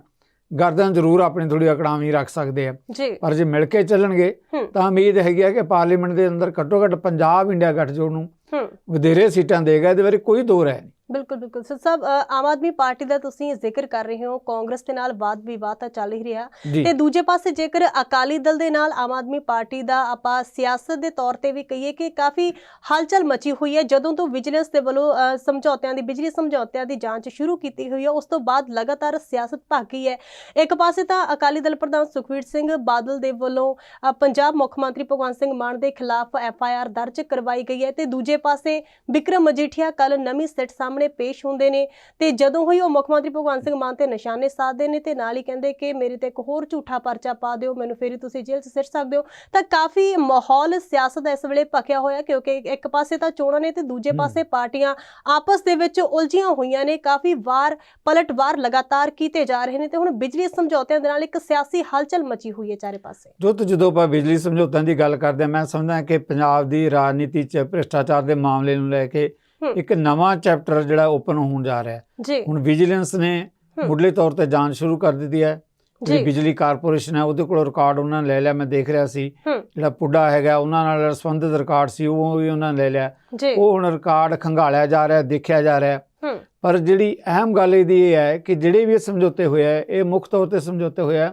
ਗਰਦਨ ਜ਼ਰੂਰ ਆਪਣੀ ਥੋੜੀ ਅਕੜਾਵੀਂ ਰੱਖ ਸਕਦੇ ਆ। ਪਰ ਜੇ ਮਿਲ ਕੇ ਚੱਲਣਗੇ ਤਾਂ ਉਮੀਦ ਹੈਗੀ ਆ ਕਿ ਪਾਰਲੀਮੈਂਟ ਦੇ ਅੰਦਰ ਘੱਟੋ ਘੱਟ ਪੰਜਾਬ ਇੰਡੀਆ ਗੱਠਜੋੜ ਨੂੰ ਵਧੇਰੇ ਸੀਟਾਂ ਦੇਗਾ ਇਹਦੇ ਬਾਰੇ ਕੋਈ ਦੋ ਰਾਏ ਨਹੀਂ। ਬਿਲਕੁਲ ਬਿਲਕੁਲ। ਸਰ ਸਾਹਿਬ ਆਮ ਆਦਮੀ ਪਾਰਟੀ ਦਾ ਤੁਸੀਂ ਜ਼ਿਕਰ ਕਰ ਰਹੇ ਹੋ ਕਾਂਗਰਸ ਦੇ ਨਾਲ ਵਾਦ ਵਿਵਾਦ ਤਾਂ ਚੱਲ ਹੀ ਰਿਹਾ। ਤੇ ਦੂਜੇ ਪਾਸੇ ਜੇਕਰ ਅਕਾਲੀ ਦਲ ਦੇ ਨਾਲ ਆਮ ਆਦਮੀ ਪਾਰਟੀ ਦਾ ਆਪਾਂ ਸਿਆਸਤ ਦੇ ਤੌਰ ਤੇ ਵੀ ਕਹੀਏ ਕਿ ਕਾਫੀ ਹਲਚਲ ਮਚੀ ਹੋਈ ਹੈ ਜਦੋਂ ਤੋਂ ਵਿਜੀਲੈਂਸ ਦੇ ਵੱਲੋਂ ਸਮਝੌਤਿਆਂ ਦੀ ਬਿਜਲੀ ਸਮਝੌਤਿਆਂ ਦੀ ਜਾਂਚ ਸ਼ੁਰੂ ਕੀਤੀ ਹੋਈ ਹੈ ਉਸ ਤੋਂ ਬਾਅਦ ਲਗਾਤਾਰ ਸਿਆਸਤ ਭੱਗ ਗਈ ਹੈ। ਇੱਕ ਪਾਸੇ ਤਾਂ ਅਕਾਲੀ ਦਲ ਪ੍ਰਧਾਨ ਸੁਖਵੀਰ ਸਿੰਘ ਬਾਦਲ ਦੇ ਵੱਲੋਂ ਪੰਜਾਬ ਮੁੱਖ ਮੰਤਰੀ ਭਗਵੰਤ ਸਿੰਘ ਮਾਨ ਦੇ ਖਿਲਾਫ ਐਫ ਆਈ ਆਰ ਦਰਜ ਕਰਵਾਈ ਗਈ ਹੈ ਤੇ ਦੂਜੇ ਪਾਸੇ ਵਿਕਰਮ ਮਜੀਠੀਆ ਕੱਲ ਨਵੀਂ ਸਿੱਟ ਸਾਹਮਣੇ ਪੇਸ਼ ਹੁੰਦੇ ਨੇ ਤੇ ਜਦੋਂ ਹੋਈ ਉਹ ਮੁੱਖ ਮੰਤਰੀ ਭਗਵੰਤ ਸਿੰਘ ਮਾਨ ਤੇ ਨਿਸ਼ਾਨੇ ਸਾਧਦੇ ਨੇ ਤੇ ਨਾਲ ਹੀ ਕਹਿੰਦੇ ਕਿ ਮੇਰੇ ਤੇ ਇੱਕ ਹੋਰ ਝੂਠਾ ਪਰਚਾ ਪਾ ਦਿਓ ਮੈਨੂੰ ਫੇਰ ਹੀ ਤੁਸੀਂ ਜੇਲ੍ਹ 'ਚ ਸਿੱਟ ਸਕਦੇ ਹੋ ਤਾਂ ਕਾਫੀ ਮਾਹੌਲ ਸਿਆਸਤ ਇਸ ਵੇਲੇ ਪੱਕਿਆ ਹੋਇਆ ਕਿਉਂਕਿ ਇੱਕ ਪਾਸੇ ਤਾਂ ਚੋਣਾਂ ਨੇ ਤੇ ਦੂਜੇ। ਪਾਸੇ ਪਾਰਟੀਆਂ ਆਪਸ ਦੇ ਵਿੱਚ ਉਲਝੀਆਂ ਹੋਈਆਂ ਨੇ ਕਾਫੀ ਵਾਰ ਪਲਟਵਾਰ ਲਗਾਤਾਰ ਕੀਤੇ ਜਾ ਰਹੇ ਨੇ ਤੇ ਹੁਣ ਬਿਜਲੀ ਸਮਝੌਤਿਆਂ ਦੇ ਨਾਲ ਇੱਕ ਸਿਆਸੀ ਹਲਚਲ ਮਚੀ ਹੋਈ ਹੈ ਚਾਰੇ ਪਾਸੇ ਜੋ ਜਦੋਂ ਆਪਾਂ ਬਿਜਲੀ ਸਮਝੌਤਿਆਂ ਦੀ ਗੱਲ ਕਰਦੇ ਹਾਂ ਮੈਂ ਸਮਝਦਾ ਕਿ ਪੰਜਾਬ ਦੀ ਰਾਜਨੀਤੀ 'ਚ ਭ੍ਰਿਸ਼ਟਾਚਾਰ ਦੇ ਮਾਮਲੇ ਨੂੰ ਲੈ ਕੇ ਹੂੰ। ਇੱਕ ਨਵਾਂ ਚੈਪਟਰ ਜਿਹੜਾ ਓਪਨ ਹੋਣ ਜਾ ਰਿਹਾ ਹੈ। ਹੁਣ ਵਿਜੀਲੈਂਸ ਨੇ। ਮੁੱਢਲੇ ਤੌਰ ਤੇ ਜਾਂਚ ਸ਼ੁਰੂ ਕਰ ਦਿੱਤੀ ਹੈ। ਜਿਹੜੀ ਜੀ। ਬਿਜਲੀ ਕਾਰਪੋਰੇਸ਼ਨ ਹੈ ਉਹਦੇ ਕੋਲ ਰਿਕਾਰਡ ਉਹਨਾਂ ਨੇ ਲੈ ਲਿਆ ਮੈਂ ਦੇਖ ਰਿਹਾ ਸੀ। ਜਿਹੜਾ ਪੁੱਡਾ ਹੈਗਾ ਉਹਨਾਂ ਨਾਲ ਸੰਬੰਧਿਤ ਰਿਕਾਰਡ ਸੀ ਉਹ ਵੀ ਉਹਨਾਂ ਨੇ ਲੈ ਲਿਆ। ਉਹ ਹੁਣ ਰਿਕਾਰਡ ਖੰਗਾਲਿਆ ਜਾ ਰਿਹਾ ਦੇਖਿਆ ਜਾ ਰਿਹਾ। ਪਰ ਜਿਹੜੀ ਅਹਿਮ ਗੱਲ ਇਹਦੀ ਇਹ ਹੈ ਕਿ ਜਿਹੜੇ ਵੀ ਸਮਝੌਤੇ ਹੋਏ ਆ ਇਹ ਮੁੱਖ ਤੌਰ ਤੇ ਸਮਝੌਤੇ ਹੋਏ ਆ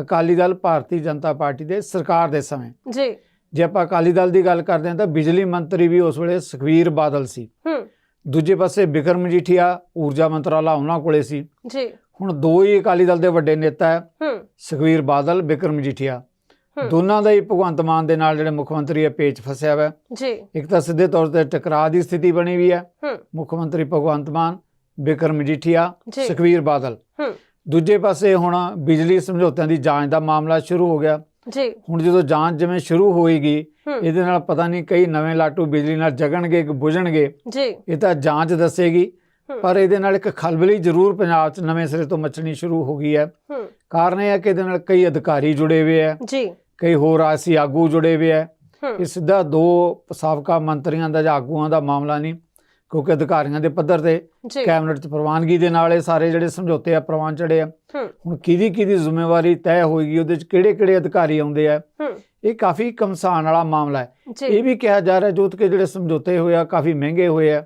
ਅਕਾਲੀ ਦਲ ਭਾਰਤੀ ਜਨਤਾ ਪਾਰਟੀ ਦੇ ਸਰਕਾਰ ਦੇ ਸਮੇਂ। ਜੀ। ਜੇ ਆਪਾਂ ਅਕਾਲੀ ਦਲ ਦੀ ਗੱਲ ਕਰਦੇ ਹਾਂ ਤਾਂ ਬਿਜਲੀ ਮੰਤਰੀ ਵੀ ਉਸ ਵੇਲੇ ਸੁਖਵੀਰ ਬਾਦਲ ਸੀ। ਹੂੰ। ਦੂਜੇ ਪਾਸੇ ਬਿਕਰਮ ਮਜੀਠੀਆ ਊਰਜਾ ਮੰਤਰਾਲਾ ਉਹਨਾਂ ਕੋਲੇ ਸੀ। ਜੀ। ਹੁਣ ਦੋ ਹੀ ਅਕਾਲੀ ਦਲ ਦੇ ਵੱਡੇ ਨੇਤਾ ਹੈ। ਹੂੰ। ਸੁਖਵੀਰ ਬਾਦਲ ਬਿਕਰਮ ਮਜੀਠੀਆ। ਦੋਨਾਂ ਦਾ ਹੀ ਭਗਵੰਤ ਮਾਨ ਦੇ ਨਾਲ ਜਿਹੜੇ ਮੁੱਖ ਮੰਤਰੀ ਹੈ ਪੇਚ ਫਸਿਆ ਹੋਇਆ। ਹੈ। ਜੀ। ਇੱਕ ਤਾਂ ਸਿੱਧੇ ਤੌਰ ਤੇ ਟਕਰਾਅ ਦੀ ਸਥਿਤੀ ਬਣੀ ਹੋਈ ਹੈ। ਮੁੱਖ ਮੰਤਰੀ ਭਗਵੰਤ ਮਾਨ ਬਿਕਰਮ ਮਜੀਠੀਆ। ਸੁਖਵੀਰ ਬਾਦਲ। ਹੂੰ। ਦੂਜੇ ਪਾਸੇ ਹੁਣ ਬਿਜਲੀ ਸਮਝੌਤਿਆਂ ਦੀ ਜਾਂਚ ਦਾ ਮਾਮਲਾ ਸ਼ੁਰੂ ਹੋ ਗਿਆ। ਜੀ। ਹੁਣ ਜਦੋਂ ਜਾਂਚ ਜਿਵੇਂ ਸ਼ੁਰੂ ਹੋਏਗੀ ਇਹਦੇ ਨਾਲ ਪਤਾ ਨਹੀਂ ਕਈ ਨਵੇਂ ਲਾਟੂ ਬਿਜਲੀ ਨਾਲ ਜਗਣਗੇ ਕਿ ਬੁਝਣਗੇ। ਜੀ। ਇਹ ਤਾਂ ਜਾਂਚ ਦੱਸੇਗੀ। ਪਰ ਇਹਦੇ ਨਾਲ ਇੱਕ ਖਲਬਲੀ ਜ਼ਰੂਰ ਪੰਜਾਬ 'ਚ ਨਵੇਂ ਸਿਰੇ ਤੋਂ ਮਚਣੀ ਸ਼ੁਰੂ ਹੋ ਗਈ ਹੈ। ਕਾਰਨ ਇਹ ਹੈ ਕਿ ਇਹਦੇ ਨਾਲ ਕਈ ਅਧਿਕਾਰੀ ਜੁੜੇ ਹੋਏ ਹੈ। ਜੀ। ਕਈ ਹੋਰ ਆਸੀ ਆਗੂ ਜੁੜੇ ਹੋਏ ਹੂੰ। ਇਹ ਸਿੱਧਾ ਦੋ ਸਾਬਕਾ ਮੰਤਰੀਆਂ ਦਾ ਜਾਂ ਆਗੂਆਂ ਦਾ ਮਾਮਲਾ ਨਹੀਂ। ਕਿਉਂਕਿ ਅਧਿਕਾਰੀਆਂ ਦੇ ਪੱਧਰ ਤੇ ਕੈਬਨਿਟ 'ਚ ਪ੍ਰਵਾਨਗੀ ਦੇ ਨਾਲ ਇਹ ਸਾਰੇ ਜਿਹੜੇ ਸਮਝੌਤੇ ਆ ਪ੍ਰਵਾਨ ਚੜੇ ਆ। ਹੁਣ ਕਿਹਦੀ ਕਿਹਦੀ ਜ਼ਿੰਮੇਵਾਰੀ ਤੈਅ ਹੋਏਗੀ ਉਹਦੇ 'ਚ ਕਿਹੜੇ ਕਿਹੜੇ ਅਧਿਕਾਰੀ ਆਉਂਦੇ ਆ? ਇਹ ਕਾਫੀ ਕਮਸਾਨ ਵਾਲਾ ਮਾਮਲਾ ਹੈ। ਇਹ ਵੀ ਕਿਹਾ ਜਾ ਰਿਹਾ ਜੋਤ ਕੇ ਜਿਹੜੇ ਸਮਝੌਤੇ ਹੋਏ ਆ ਕਾਫੀ ਮਹਿੰਗੇ ਹੋਏ ਆ।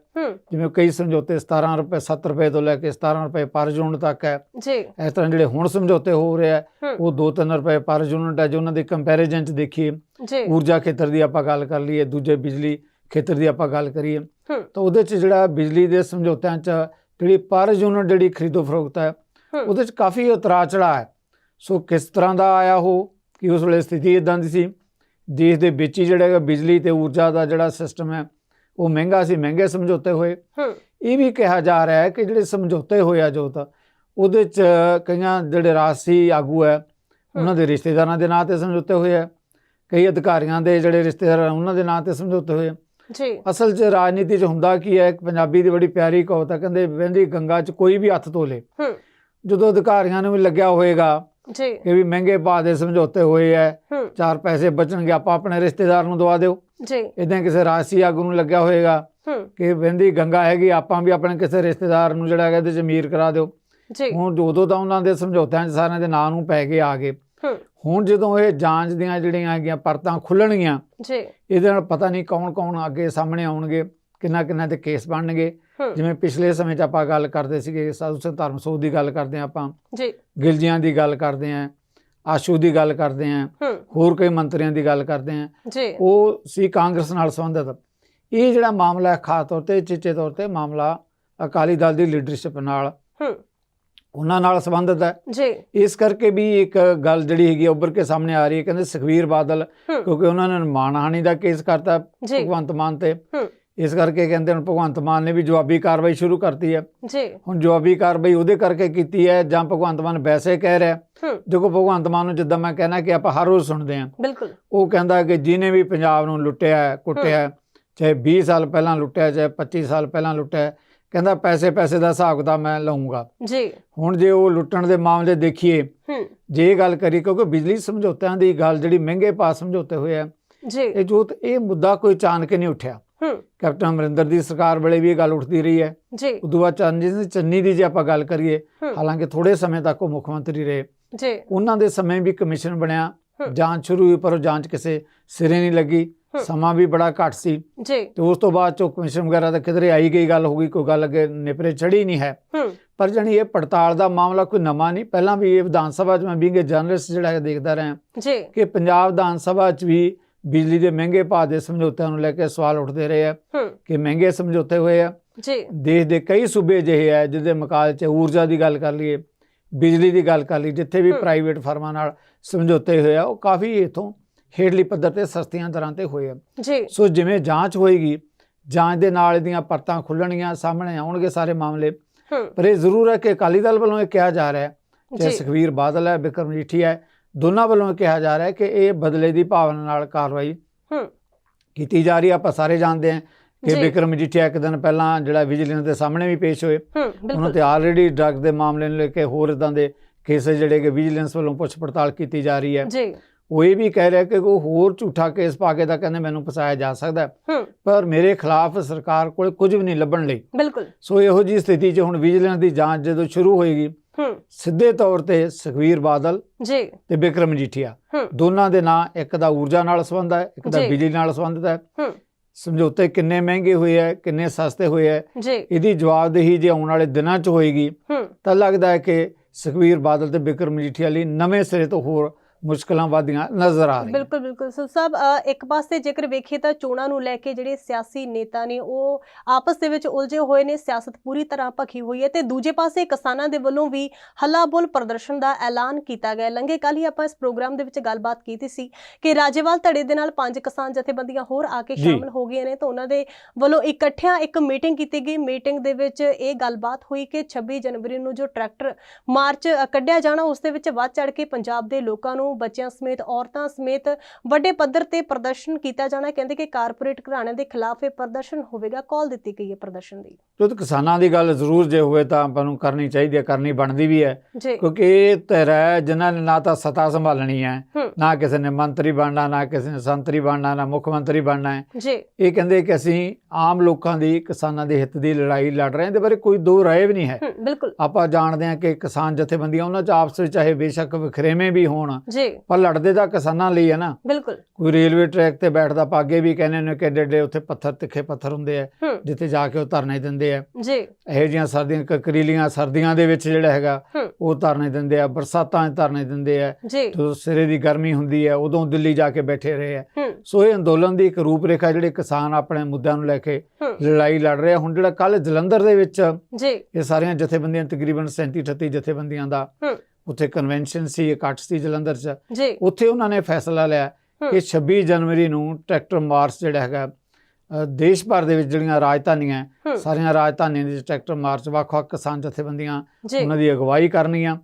ਜਿਵੇਂ ਕਈ ਸਮਝੌਤੇ 17 ਰੁਪਏ 7 ਰੁਪਏ ਤੋਂ ਲੈ ਕੇ 17 ਰੁਪਏ ਪਰ ਯੂਨਿਟ ਤੱਕ ਹੈ। ਜੀ। ਇਸ ਤਰ੍ਹਾਂ ਜਿਹੜੇ ਹੁਣ ਸਮਝੌਤੇ ਹੋ ਰਹੇ ਆ ਉਹ 2-3 ਰੁਪਏ ਪਰ ਯੂਨਿਟ ਹੈ ਜੋ ਉਹਨਾਂ ਦੇ ਕੰਪੈਰੀਜ਼ਨ 'ਚ ਦੇਖੀਏ। ਊਰਜਾ ਖੇਤਰ ਦੀ ਆਪਾਂ ਗੱਲ ਕਰ ਲਈਏ ਦੂਜੇ ਬਿਜਲੀ ਖੇਤਰ ਦੀ ਆਪਾਂ ਗੱਲ ਕਰੀਏ ਹੂੰ। ਤਾਂ ਉਹਦੇ 'ਚ ਜਿਹੜਾ ਬਿਜਲੀ ਦੇ ਸਮਝੌਤਿਆਂ 'ਚ ਜਿਹੜੀ ਪਰ ਯੂਨਿਟ ਜਿਹੜੀ ਖਰੀਦੋ ਫਰੋਖਤ ਹੈ ਹੂੰ। ਉਹਦੇ 'ਚ ਕਾਫੀ ਉਤਰਾਅ ਚੜ੍ਹਾਅ ਹੈ। ਸੋ ਕਿਸ ਤਰ੍ਹਾਂ ਦਾ ਆਇਆ ਉਹ ਕਿ ਉਸ ਵੇਲੇ ਸਥਿਤੀ ਇਦਾਂ ਦੀ ਸੀ? ਦੇਸ਼ ਦੇ ਵਿੱਚ ਹੀ ਜਿਹੜਾ ਬਿਜਲੀ ਤੇ ਊਰਜਾ ਦਾ ਜਿਹੜਾ ਸਿਸਟਮ ਹੈ ਉਹ ਮਹਿੰਗਾ ਸੀ ਮਹਿੰਗੇ ਸਮਝੌਤੇ ਹੋਏ। ਹੂੰ। ਇਹ ਵੀ ਕਿਹਾ ਜਾ ਰਿਹਾ ਹੈ ਕਿ ਜਿਹੜੇ ਸਮਝੌਤੇ ਹੋਏ ਆ ਜੋਤ ਉਹਦੇ 'ਚ ਕਈਆਂ ਜਿਹੜੇ ਰਾਜਸੀ ਆਗੂ ਹੈ ਉਹਨਾਂ ਦੇ ਰਿਸ਼ਤੇਦਾਰਾਂ ਦੇ ਨਾਂ ਤੇ ਸਮਝੌਤੇ ਹੋਏ ਆ। ਕਈ ਅਧਿਕਾਰੀਆਂ ਦੇ ਜਿਹੜੇ ਰਿਸ਼ਤੇਦਾਰ ਉਹਨਾਂ ਦੇ ਨਾਂ ਤੇ ਸਮਝੌਤੇ ਹੋਏ। ਜੀ। ਅਸਲ 'ਚ ਰਾਜਨੀਤੀ 'ਚ ਹੁੰਦਾ ਕੀ ਹੈ ਇੱਕ ਪੰਜਾਬੀ ਦੀ ਬੜੀ ਪਿਆਰੀ ਕਹਾਵਤ ਹੈ ਕਹਿੰਦੇ ਵਹਿੰਦੀ ਗੰਗਾ 'ਚ ਕੋਈ ਵੀ ਹੱਥ ਧੋਲੇ ਹੂੰ। ਜਦੋਂ ਅਧਿਕਾਰੀਆਂ ਨੂੰ ਵੀ ਲੱਗਿਆ ਹੋਏਗਾ ਜੀ। ਕਿ ਵੀ ਮਹਿੰਗੇ ਭਾਅ ਦੇ ਸਮਝੌਤੇ ਹੋਏ ਐ ਚਾਰ ਪੈਸੇ ਬਚਣਗੇ ਆਪਾਂ ਆਪਣੇ ਰਿਸ਼ਤੇਦਾਰ ਨੂੰ ਦਵਾ ਦਿਓ। ਜੀ। ਇਦਾਂ ਕਿਸੇ ਰਾਜਸੀ ਆਗੂ ਨੂੰ ਲੱਗਿਆ ਹੋਏਗਾ ਹੂੰ। ਕਿ ਵਹਿੰਦੀ ਗੰਗਾ ਹੈਗੀ ਆਪਾਂ ਵੀ ਆਪਣੇ ਕਿਸੇ ਰਿਸ਼ਤੇਦਾਰ ਨੂੰ ਜਿਹੜਾ ਹੈਗਾ 'ਚ ਅਮੀਰ ਕਰਾ ਦਿਓ। ਜੀ। ਹੁਣ ਉਦੋਂ ਤਾਂ ਉਹਨਾਂ ਦੇ ਸਮਝੌਤਿਆਂ 'ਚ ਸਾਰਿਆਂ ਦੇ ਨਾਂ ਨੂੰ ਪੈ ਗਏ ਆ ਗਏ। ਹੁਣ ਜਦੋਂ ਇਹ ਜਾਂਚ ਦੀਆਂ ਜਿਹੜੀਆਂ ਹੈਗੀਆਂ ਪਰਤਾਂ ਖੁੱਲਣਗੀਆਂ ਜੀ। ਇਹਦੇ ਨਾਲ ਪਤਾ ਨਹੀਂ ਕੌਣ ਕੌਣ ਅੱਗੇ ਸਾਹਮਣੇ ਆਉਣਗੇ ਕਿੰਨਾ ਕਿੰਨਾ ਦੇ ਕੇਸ ਬਣਨਗੇ। ਜਿਵੇਂ ਪਿਛਲੇ ਸਮੇਂ 'ਚ ਆਪਾਂ ਗੱਲ ਕਰਦੇ ਸੀਗੇ ਸਾਧੂ ਸਿੰਘ ਧਰਮਸੋਤ ਦੀ ਗੱਲ ਕਰਦੇ ਆਪਾਂ। ਜੀ। ਗਿਲਜੀਆਂ ਦੀ ਗੱਲ ਕਰਦੇ ਹਾਂ ਆਸ਼ੂ ਦੀ ਗੱਲ ਕਰਦੇ ਹੂੰ ਹੋਰ ਕਈ ਮੰਤਰੀਆਂ ਦੀ ਗੱਲ ਕਰਦੇ ਜੀ। ਉਹ ਸੀ ਕਾਂਗਰਸ ਨਾਲ ਸੰਬੰਧਿਤ। ਇਹ ਜਿਹੜਾ ਮਾਮਲਾ ਹੈ ਖਾਸ ਤੌਰ ਤੇ ਚਿੱਚੇ ਤੌਰ ਤੇ ਮਾਮਲਾ ਅਕਾਲੀ ਦਲ ਦੀ ਲੀਡਰਸ਼ਿਪ ਨਾਲ। ਉਹਨਾਂ ਨਾਲ ਸੰਬੰਧਿਤ ਹੈ। ਜੀ। ਇਸ ਕਰਕੇ ਵੀ ਇੱਕ ਗੱਲ ਜਿਹੜੀ ਹੈਗੀ ਉੱਭਰ ਕੇ ਸਾਹਮਣੇ ਆ ਰਹੀ ਹੈ ਕਹਿੰਦੇ ਸੁਖਵੀਰ ਬਾਦਲ ਕਿਉਂਕਿ ਉਹਨਾਂ ਨੇ ਮਾਨਹਾਨੀ ਦਾ ਕੇਸ ਕਰਤਾ ਭਗਵੰਤ ਮਾਨ ਤੇ। ਇਸ ਕਰਕੇ ਕਹਿੰਦੇ ਹੁਣ ਭਗਵੰਤ ਮਾਨ ਨੇ ਵੀ ਜਵਾਬੀ ਕਾਰਵਾਈ ਸ਼ੁਰੂ ਕਰਤੀ ਹੈ। ਜੀ। ਹੁਣ ਜਵਾਬੀ ਕਾਰਵਾਈ ਉਹਦੇ ਕਰਕੇ ਕੀਤੀ ਹੈ ਜਾਂ ਭਗਵੰਤ ਮਾਨ ਵੈਸੇ ਕਹਿ ਰਿਹਾ। ਦੇਖੋ ਭਗਵੰਤ ਮਾਨ ਨੂੰ ਜਿੱਦਾਂ ਮੈਂ ਕਹਿਣਾ ਕਿ ਆਪਾਂ ਹਰ ਰੋਜ਼ ਸੁਣਦੇ ਹਾਂ। ਬਿਲਕੁਲ। ਉਹ ਕਹਿੰਦਾ ਕਿ ਜਿਹਨੇ ਵੀ ਪੰਜਾਬ ਨੂੰ ਲੁੱਟਿਆ ਕੁੱਟਿਆ ਚਾਹੇ 20 ਸਾਲ ਪਹਿਲਾਂ ਲੁੱਟਿਆ ਚਾਹੇ 25 ਸਾਲ ਪਹਿਲਾਂ ਲੁੱਟਿਆ ਕਹਿੰਦਾ ਪੈਸੇ ਪੈਸੇ ਦਾ ਹਿਸਾਬ ਕਿਤਾਬ ਮੈਂ ਲਵਾਂਗਾ ਜੀ। ਹੁਣ ਜੇ ਉਹ ਲੁੱਟਣ ਦੇ ਮਾਮਲੇ ਦੇਖੀਏ ਹੂੰ। ਜੇ ਗੱਲ ਕਰੀ ਕਿਉਂਕਿ ਬਿਜਲੀ ਸਮਝੌਤਿਆਂ ਦੀ ਗੱਲ ਜਿਹੜੀ ਮਹਿੰਗੇ ਪਾਸ ਸਮਝੌਤੇ ਹੋਏ ਆ ਜੀ। ਇਹ ਜੋਤ ਇਹ ਮੁੱਦਾ ਕੋਈ ਅਚਾਨਕ ਨਹੀਂ ਉੱਠਿਆ। ਹੂੰ। ਕੈਪਟਨ ਅਮਰਿੰਦਰ ਦੀ ਸਰਕਾਰ ਵੇਲੇ ਵੀ ਇਹ ਗੱਲ ਉੱਠਦੀ ਰਹੀ ਹੈ। ਜੀ। ਉਦੋਂ ਬਾਅਦ ਸਿੰਘ ਚੰਨੀ ਦੀ ਜੇ ਆਪਾਂ ਗੱਲ ਕਰੀਏ ਹਾਲਾਂਕਿ ਥੋੜੇ ਸਮੇਂ ਤੱਕ ਉਹ ਮੁੱਖ ਮੰਤਰੀ ਰਹੇ। ਜੀ। ਉਹਨਾਂ ਦੇ ਸਮੇਂ ਵੀ ਕਮਿਸ਼ਨ ਬਣਿਆ। ਜਾਂਚ ਸ਼ੁਰੂ ਹੋਈ ਪਰ ਉਹ ਜਾਂਚ ਕਿਸੇ ਸਿਰੇ ਨਹੀਂ ਲੱਗੀ। ਸਮਾਂ ਵੀ ਬੜਾ ਘੱਟ ਸੀ। ਜੀ। ਤੇ ਉਸ ਤੋਂ ਬਾਅਦ ਚੋਂ ਕਮਿਸ਼ਨ ਵਗੈਰਾ ਤਾਂ ਕਿਧਰੇ ਆਈ ਗਈ ਗੱਲ ਹੋ ਗਈ ਕੋਈ ਗੱਲ ਅੱਗੇ ਨਿਪਰੇ ਚੜੀ ਨਹੀਂ ਹੈ। ਪਰ ਜਣੀ ਇਹ ਪੜਤਾਲ ਦਾ ਮਾਮਲਾ ਕੋਈ ਨਵਾਂ ਨਹੀਂ। ਪਹਿਲਾਂ ਵੀ ਇਹ ਵਿਧਾਨ ਸਭਾ 'ਚ ਮੈਂ ਬੀਂਗ ਜਰਨਲਿਸਟ ਜਿਹੜਾ ਹੈ ਦੇਖਦਾ ਰਿਹਾ। ਜੀ। ਕਿ ਪੰਜਾਬ ਵਿਧਾਨ ਸਭਾ 'ਚ ਵੀ ਬਿਜਲੀ ਦੇ ਮਹਿੰਗੇ ਭਾਅ ਦੇ ਸਮਝੌਤਿਆਂ ਨੂੰ ਲੈ ਕੇ ਸਵਾਲ ਉੱਠਦੇ ਰਹੇ ਆ। ਕਿ ਮਹਿੰਗੇ ਸਮਝੌਤੇ ਹੋਏ ਆ। ਜੀ। ਦੇਸ਼ ਦੇ ਕਈ ਸੂਬੇ ਅਜਿਹੇ ਆ ਜਿਹਦੇ ਮੁਕਾਬਲੇ 'ਚ ਊਰਜਾ ਦੀ ਗੱਲ ਕਰ ਲਈਏ ਬਿਜਲੀ ਦੀ ਗੱਲ ਕਰ ਲਈ ਜਿੱਥੇ ਵੀ। ਪ੍ਰਾਈਵੇਟ ਫਰਮਾਂ ਨਾਲ ਸਮਝੌਤੇ ਹੋਏ ਆ ਉਹ ਕਾਫੀ ਇਥੋਂ ਹੇਠਲੀ ਪੱਧਰ ਤੇ ਸਸਤੀਆਂ ਦਰਾਂ ਤੇ ਹੋਏ ਆ। ਜੀ। ਸੋ ਜਿਵੇਂ ਜਾਂਚ ਹੋਏਗੀ ਜਾਂਚ ਦੇ ਨਾਲ ਇਹਦੀਆਂ ਪਰਤਾਂ ਖੁੱਲਣਗੀਆਂ ਸਾਹਮਣੇ ਆਉਣਗੇ ਸਾਰੇ ਮਾਮਲੇ। ਪਰ ਇਹ ਜ਼ਰੂਰ ਹੈ ਕਿ ਅਕਾਲੀ ਦਲ ਵੱਲੋਂ ਇਹ ਕਿਹਾ ਜਾ ਰਿਹਾ ਹੈ ਜੀ। ਸੁਖਵੀਰ ਬਾਦਲ ਹੈ ਬਿਕਰਮ ਮਜੀਠੀ ਹੈ ਦੋਨਾਂ ਵੱਲੋਂ ਕਿਹਾ ਜਾ ਰਿਹਾ ਹੈ ਕਿ ਇਹ ਬਦਲੇ ਦੀ ਭਾਵਨਾ ਨਾਲ ਕਾਰਵਾਈ ਕੀਤੀ ਜਾ ਰਹੀ ਆਪਾਂ ਸਾਰੇ ਜਾਣਦੇ ਹਾਂ ਕਿ। ਬਿਕਰਮ ਮਜੀਠੀਆ ਇੱਕ ਦਿਨ ਪਹਿਲਾਂ ਜਿਹੜਾ ਵਿਜੀਲੈਂਸ ਦੇ ਸਾਹਮਣੇ ਵੀ ਪੇਸ਼ ਹੋਏ। ਉਹਨਾਂ ਤੇ ਆਲਰੇਡੀ ਡਰੱਗ ਦੇ ਮਾਮਲੇ ਨੂੰ ਲੈ ਕੇ ਹੋਰ ਇਦਾਂ ਦੇ ਕੇਸ ਜਿਹੜੇ ਕਿ ਵਿਜੀਲੈਂਸ ਵੱਲੋਂ ਪੁੱਛ ਪੜਤਾਲ ਕੀਤੀ ਜਾ ਰਹੀ ਹੈ। ਜੀ। ਉਹ ਇਹ ਵੀ ਕਹਿ ਰਿਹਾ ਕਿ ਉਹ ਹੋਰ ਝੂਠਾ ਕੇਸ ਪਾ ਕੇ ਤਾਂ ਕਹਿੰਦੇ ਮੈਨੂੰ ਫਸਾਇਆ ਜਾ ਸਕਦਾ ਪਰ ਮੇਰੇ ਖਿਲਾਫ ਸਰਕਾਰ ਕੋਲ ਕੁਝ ਵੀ ਨਹੀਂ ਲੱਭਣ ਲਈ। ਬਿਲਕੁਲ। ਸੋ ਇਹੋ ਜੀ ਸਥਿਤੀ 'ਚ ਹੁਣ ਵਿਜੀਲੈਂਸ ਦੀ ਜਾਂਚ ਜਦੋਂ ਸ਼ੁਰੂ ਹੋਏਗੀ ਸਿੱਧੇ ਤੌਰ ਤੇ ਸੁਖਵੀਰ ਬਾਦਲ ਜੀ। ਤੇ ਬਿਕਰਮ ਮਜੀਠੀਆ ਹੂੰ। ਦੋਨਾਂ ਦੇ ਨਾਂ ਇੱਕ ਦਾ ਊਰਜਾ ਨਾਲ ਸੰਬੰਧ ਹੈ ਇੱਕ ਦਾ। ਬਿਜਲੀ ਨਾਲ ਸੰਬੰਧਿਤ ਹੈ। ਸਮਝੌਤੇ ਕਿੰਨੇ ਮਹਿੰਗੇ ਹੋਏ ਹੈ ਕਿੰਨੇ ਸਸਤੇ ਹੋਏ ਹੈ। ਜੀ। ਇਹਦੀ ਜਵਾਬਦੇਹੀ ਜੇ ਆਉਣ ਵਾਲੇ ਦਿਨਾਂ 'ਚ ਹੋਏਗੀ ਤਾਂ ਲੱਗਦਾ ਹੈ ਕਿ ਸੁਖਵੀਰ ਬਾਦਲ ਤੇ ਬਿਕਰਮ ਮਜੀਠੀਆ ਲਈ ਨਵੇਂ ਸਿਰੇ ਤੋਂ ਹੋਰ ਮੁਸ਼ਕਲਾਂ ਵਧੀਆਂ ਨਜ਼ਰ ਆ ਰਹੀਆਂ। ਬਿਲਕੁਲ ਬਿਲਕੁਲ। ਸੋ ਸਭ ਇੱਕ ਪਾਸੇ ਜੇਕਰ ਵੇਖੀਏ ਤਾਂ ਚੋਣਾਂ ਨੂੰ ਲੈ ਕੇ ਜਿਹੜੇ ਸਿਆਸੀ ਨੇਤਾ ਨੇ ਉਹ ਆਪਸ ਦੇ ਵਿੱਚ ਉਲਝੇ ਹੋਏ ਨੇ ਸਿਆਸਤ ਪੂਰੀ ਤਰ੍ਹਾਂ ਭਖੀ ਹੋਈ ਹੈ ਤੇ ਦੂਜੇ ਪਾਸੇ ਕਿਸਾਨਾਂ ਦੇ ਵੱਲੋਂ ਵੀ ਹੱਲਾ ਬੋਲ ਪ੍ਰਦਰਸ਼ਨ ਦਾ ਐਲਾਨ ਕੀਤਾ ਗਿਆ ਲੰਘੇ ਕੱਲ ਹੀ ਆਪਾਂ ਇਸ ਪ੍ਰੋਗਰਾਮ ਦੇ ਵਿੱਚ ਗੱਲਬਾਤ ਕੀਤੀ ਸੀ ਕਿ ਰਾਜੇਵਾਲ ਧੜੇ ਦੇ ਨਾਲ ਪੰਜ ਕਿਸਾਨ ਜਥੇਬੰਦੀਆਂ ਹੋਰ ਆ ਕੇ। ਸ਼ਾਮਲ ਹੋ ਗਈਆਂ ਨੇ ਤਾਂ ਉਹਨਾਂ ਦੇ ਵੱਲੋਂ ਇਕੱਠਿਆਂ ਇੱਕ ਮੀਟਿੰਗ ਕੀਤੀ ਗਈ। ਮੀਟਿੰਗ ਦੇ ਵਿੱਚ ਇਹ ਗੱਲਬਾਤ ਹੋਈ ਕਿ 26 ਜਨਵਰੀ ਨੂੰ ਜੋ ਟਰੈਕਟਰ ਮਾਰਚ ਕੱਢਿਆ ਜਾਣਾ ਉਸ ਦੇ ਵਿੱਚ ਵੱਧ ਚੜ ਕੇ ਪੰਜਾਬ ਦੇ ਲੋਕਾਂ ਨੂੰ ਬੱਚਿਆਂ ਸਮੇਤ ਔਰਤਾਂ ਸਮੇਤ ਵੱਡੇ ਪੱਧਰ ਤੇ ਪ੍ਰਦਰਸ਼ਨ ਕੀਤਾ ਜਾਣਾ ਕਹਿੰਦੇ ਕਿ ਕਾਰਪੋਰੇਟ ਘਰਾਣਿਆਂ ਦੇ ਖਿਲਾਫ ਇਹ ਪ੍ਰਦਰਸ਼ਨ ਹੋਵੇਗਾ। ਕਾਲ ਦਿੱਤੀ ਗਈ ਹੈ ਪ੍ਰਦਰਸ਼ਨ ਦੀ। ਜਦੋਂ ਕਿਸਾਨਾਂ ਦੀ ਗੱਲ ਜ਼ਰੂਰ ਜੇ ਹੋਵੇ ਤਾਂ ਆਪਾਂ ਨੂੰ ਕਰਨੀ ਚਾਹੀਦੀ ਹੈ ਕਰਨੀ ਬਣਦੀ ਵੀ ਹੈ। ਕਿਉਂਕਿ ਇਹ ਹੈ ਜਿਨ੍ਹਾਂ ਨੇ ਨਾ ਤਾਂ ਸਤਾ ਸੰਭਾਲਣੀ ਹੈ ਨਾ ਕਿਸੇ ਨੇ ਮੰਤਰੀ ਬਣਨਾ ਨਾ ਕਿਸੇ ਨੇ ਸੰਤਰੀ ਬਣਨਾ ਨਾ ਮੁੱਖ ਮੰਤਰੀ ਬਣਨਾ ਹੈ। ਇਹ ਕਹਿੰਦੇ ਕਿ ਅਸੀਂ ਆਮ ਲੋਕਾਂ ਦੀ ਕਿਸਾਨਾਂ ਦੇ ਹਿੱਤ ਦੀ ਲੜਾਈ ਲੜ ਰਹੇ ਹਾਂ। ਤੇ ਬਾਰੇ ਕੋਈ ਦੋ ਰਾਏ ਵੀ ਨਹੀਂ ਹੈ। ਹੂੰ ਬਿਲਕੁਲ। ਆਪਾਂ ਜਾਣਦੇ ਹਾਂ ਕਿ ਕਿਸਾਨ ਜਥੇਬੰਦੀਆਂ ਉਹਨਾਂ 'ਚ ਆਪਸ ਵਿੱਚ ਚਾਹੇ ਬੇਸ਼ੱਕ ਵਖਰੇਵੇਂ ਵੀ ਹੋਣ ਜੀ। ਪਰ ਲੜਦੇ ਤਾਂ ਕਿਸਾਨਾਂ ਲਈ ਹੈ ਨਾ। ਬਿਲਕੁਲ। ਕੋਈ ਰੇਲਵੇ ਟਰੈਕ ਤੇ ਬੈਠਦਾ ਆਪਾਂ ਅੱਗੇ ਵੀ ਕਹਿੰਦੇ ਨੇ ਕਿ ਏਡੇ ਉੱਥੇ ਪੱਥਰ ਤਿੱਖੇ ਪੱਥਰ ਹੁੰਦੇ ਆ ਜਿੱਥੇ ਜਾ ਕੇ ਉਹ ਧਰਨੇ ਦਿੰਦੇ ਆ। ਜੀ। ਇਹੋ ਜਿਹੀਆਂ ਸਰਦੀਆਂ ਕਕਰੀਲੀਆਂ ਸਰਦੀਆਂ ਦੇ ਵਿੱਚ ਜਿਹੜਾ ਹੈਗਾ ਉਹ ਧਰਨੇ ਦਿੰਦੇ ਆ ਬਰਸਾਤਾਂ 'ਚ ਧਰਨੇ ਦਿੰਦੇ ਆ। ਜੀ। ਜਦੋਂ ਸਿਰੇ ਦੀ ਗਰਮੀ ਹੁੰਦੀ ਹੈ ਉਦੋਂ ਦਿੱਲੀ ਜਾ ਕੇ ਬੈਠੇ ਰਹੇ ਆ। ਸੋ ਇਹ ਅੰਦੋਲਨ ਦੀ ਇੱਕ ਰੂਪਰੇਖਾ ਜਿਹੜੇ ਕਿਸਾਨ ਆਪਣੇ ਮੁੱਦਿਆਂ ਨੂੰ ਲੈ ਕੇ ਲੜਾਈ ਲੜ ਰਹੇ ਆ। ਹੁਣ ਜਿਹੜਾ ਕੱਲ ਜਲੰਧਰ ਦੇ ਵਿੱਚ ਜੀ। ਇਹ ਸਾਰੀਆਂ ਜਥੇਬੰਦੀਆਂ ਤਕਰੀਬਨ 37 38 ਜਥੇਬੰਦੀਆਂ ਦਾ ਉੱਥੇ ਕਨਵੈਨਸ਼ਨ ਸੀ ਇਕੱਠ ਸੀ ਜਲੰਧਰ 'ਚ। ਜੀ। ਉੱਥੇ ਉਹਨਾਂ ਨੇ ਫੈਸਲਾ ਲਿਆ ਕਿ 26 ਜਨਵਰੀ ਨੂੰ ਟਰੈਕਟਰ ਮਾਰਚ ਜਿਹੜਾ ਹੈਗਾ ਦੇਸ਼ ਭਰ ਦੇ ਵਿੱਚ ਜਿਹੜੀਆਂ ਰਾਜਧਾਨੀਆਂ ਸਾਰੀਆਂ ਰਾਜਧਾਨੀਆਂ ਦੇ ਟਰੈਕਟਰ ਮਾਰਚ ਵੱਖ-ਵੱਖ ਕਿਸਾਨ ਜਥੇਬੰਦੀਆਂ ਉਹਨਾਂ ਦੀ ਅਗਵਾਈ ਕਰਨੀਆਂ।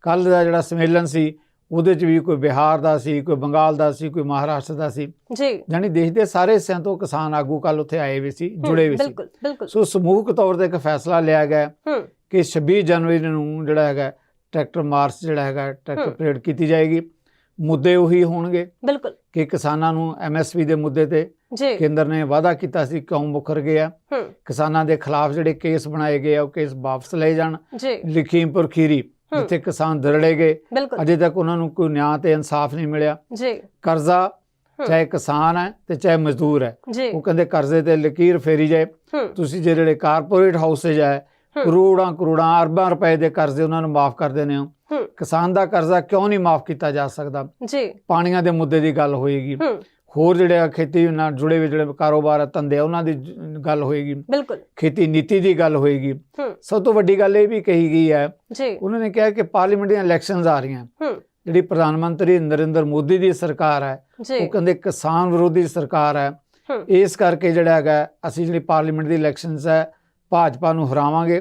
ਕੱਲ ਦਾ ਜਿਹੜਾ ਸੰਮੇਲਨ ਸੀ ਉਹਦੇ 'ਚ ਵੀ ਕੋਈ ਬਿਹਾਰ ਦਾ ਸੀ ਕੋਈ ਬੰਗਾਲ ਦਾ ਸੀ ਕੋਈ ਮਹਾਰਾਸ਼ਟਰ ਦਾ ਸੀ। ਜੀ। ਯਾਨੀ ਦੇਸ਼ ਦੇ ਸਾਰੇ ਹਿੱਸਿਆਂ ਤੋਂ ਕਿਸਾਨ ਆਗੂ ਕੱਲ ਉੱਥੇ ਆਏ ਵੀ ਸੀ ਜੁੜੇ ਵੀ ਸੀ। ਬਿਲਕੁਲ ਬਿਲਕੁਲ। ਸੋ ਸਮੂਹਕ ਤੌਰ ਤੇ ਇੱਕ ਫੈਸਲਾ ਲਿਆ ਗਿਆ ਕਿ 26 ਜਨਵਰੀ ਨੂੰ ਜਿਹੜਾ ਹੈਗਾ ਟਰੈਕਟਰ ਮਾਰਚ ਜਿਹੜਾ ਹੈਗਾ ਟਰੈਕਟਰ। ਪਰੇਡ ਕੀਤੀ ਜਾਏਗੀ। ਮੁੱਦੇ ਉਹੀ ਹੋਣਗੇ ਬਿਲਕੁਲ। ਕਿ ਕਿਸਾਨਾਂ ਨੂੰ ਐਮਐਸਪੀ ਦੇ ਮੁੱਦੇ ਤੇ ਜੀ। ਕੇਂਦਰ ਨੇ ਵਾਅਦਾ ਕੀਤਾ ਸੀ ਕਿਉਂ ਮੁੱਕਰ ਗਿਆ। ਕਿਸਾਨਾਂ ਦੇ ਖਿਲਾਫ ਜਿਹੜੇ ਕੇਸ ਬਣਾਏ ਗਏ ਆ ਉਹ ਕੇਸ ਵਾਪਸ ਲਏ ਜਾਣ। ਲਖੀਮਪੁਰ ਖੀਰੀ ਜਿੱਥੇ ਕਿਸਾਨ ਦਰੜੇ ਗਏ। ਅਜੇ ਤੱਕ ਉਹਨਾਂ ਨੂੰ ਕੋਈ ਨਿਆਂ ਤੇ ਇਨਸਾਫ ਨਹੀਂ ਮਿਲਿਆ। ਜੀ। ਕਰਜ਼ਾ। ਚਾਹੇ ਕਿਸਾਨ ਹੈ ਤੇ ਚਾਹੇ ਮਜ਼ਦੂਰ ਹੈ। ਉਹ ਕਹਿੰਦੇ ਕਰਜ਼ੇ ਤੇ ਲਕੀਰ ਫੇਰੀ ਜਾਏ। ਤੁਸੀਂ ਜਿਹੜੇ ਕਾਰਪੋਰੇਟ ਹਾਊਸੇਜ ਹੂੰ। ਕਰੋੜਾਂ ਕਰੋੜਾਂ ਅਰਬਾਂ ਰੁਪਏ ਦੇ ਕਰਜ਼ੇ ਉਹਨਾਂ ਨੂੰ ਮਾਫ ਕਰ ਦੇਣੇ ਹੋ। ਕਿਸਾਨ ਦਾ ਕਰਜ਼ਾ ਕਿਉਂ ਨਹੀਂ ਮਾਫ ਕੀਤਾ ਜਾ ਸਕਦਾ? ਜੀ। ਪਾਣੀਆਂ ਦੇ ਮੁੱਦੇ ਦੀ ਗੱਲ ਹੋਏਗੀ। ਹੋਰ ਜਿਹੜੇ ਖੇਤੀ ਨਾਲ ਜੁੜੇ ਹੋਏ ਜਿਹੜੇ ਕਾਰੋਬਾਰ ਆ ਧੰਦੇ ਆ ਉਹਨਾਂ ਦੀ ਗੱਲ ਹੋਏਗੀ। ਬਿਲਕੁਲ। ਖੇਤੀ ਨੀਤੀ ਦੀ ਗੱਲ ਹੋਏਗੀ। ਸਭ ਤੋਂ ਵੱਡੀ ਗੱਲ ਇਹ ਵੀ ਕਹੀ ਗਈ ਹੈ ਜੀ। ਉਹਨਾਂ ਨੇ ਕਿਹਾ ਕਿ ਪਾਰਲੀਮੈਂਟ ਦੀਆਂ ਇਲੈਕਸ਼ਨਸ ਆ ਰਹੀਆਂ। ਜਿਹੜੀ ਪ੍ਰਧਾਨ ਮੰਤਰੀ ਨਰਿੰਦਰ ਮੋਦੀ ਦੀ ਸਰਕਾਰ ਹੈ ਉਹ ਕਹਿੰਦੇ ਕਿਸਾਨ ਵਿਰੋਧੀ ਸਰਕਾਰ ਹੈ। ਹੂੰ। ਇਸ ਕਰਕੇ ਜਿਹੜਾ ਹੈਗਾ ਅਸੀਂ ਜਿਹੜੀ ਪਾਰਲੀਮੈਂਟ ਦੀ ਇਲੈਕਸ਼ਨਸ ਹੈ ਭਾਜਪਾ ਨੂੰ ਹਰਾਵਾਂਗੇ।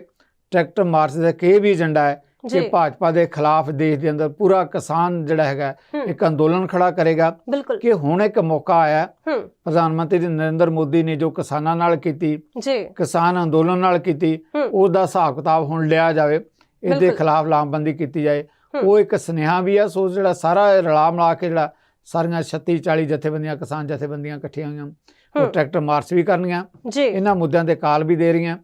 ਟਰੈਕਟਰ ਮਾਰਚ ਦਾ ਕਿ ਵੀ ਏਜੰਡਾ ਹੈ ਕਿ ਭਾਜਪਾ ਦੇ ਖਿਲਾਫ ਦੇਸ਼ ਦੇ ਅੰਦਰ ਪੂਰਾ ਕਿਸਾਨ ਜਿਹੜਾ ਹੈਗਾ ਇੱਕ ਅੰਦੋਲਨ ਖੜਾ ਕਰੇਗਾ। ਕਿ ਹੁਣ ਇੱਕ ਮੌਕਾ ਆਇਆ ਪ੍ਰਧਾਨ ਮੰਤਰੀ ਨਰਿੰਦਰ ਮੋਦੀ ਨੇ ਜੋ ਕਿਸਾਨਾਂ ਨਾਲ ਕੀਤੀ ਜੀ। ਕਿਸਾਨ ਅੰਦੋਲਨ ਨਾਲ ਕੀਤੀ ਉਹਦਾ ਹਿਸਾਬ ਕਿਤਾਬ ਹੁਣ ਲਿਆ ਜਾਵੇ ਇਹਦੇ। ਖਿਲਾਫ ਲਾਮਬੰਦੀ ਕੀਤੀ ਜਾਏ। ਉਹ ਇੱਕ ਸੁਨੇਹਾ ਵੀ ਆ ਸੋ ਜਿਹੜਾ ਸਾਰਾ ਰਲਾ ਮਿਲਾ ਕੇ ਜਿਹੜਾ ਸਾਰੀਆਂ 36 40 ਜਥੇਬੰਦੀਆਂ ਕਿਸਾਨ ਜਥੇਬੰਦੀਆਂ ਇਕੱਠੀਆਂ ਹੋਈਆਂ। ਉਹ। ਟਰੈਕਟਰ ਮਾਰਚ ਵੀ ਕਰਨੀਆਂ ਇਹਨਾਂ ਮੁੱਦਿਆਂ ਤੇ ਕਾਲ ਵੀ ਦੇ ਰਹੀਆਂ।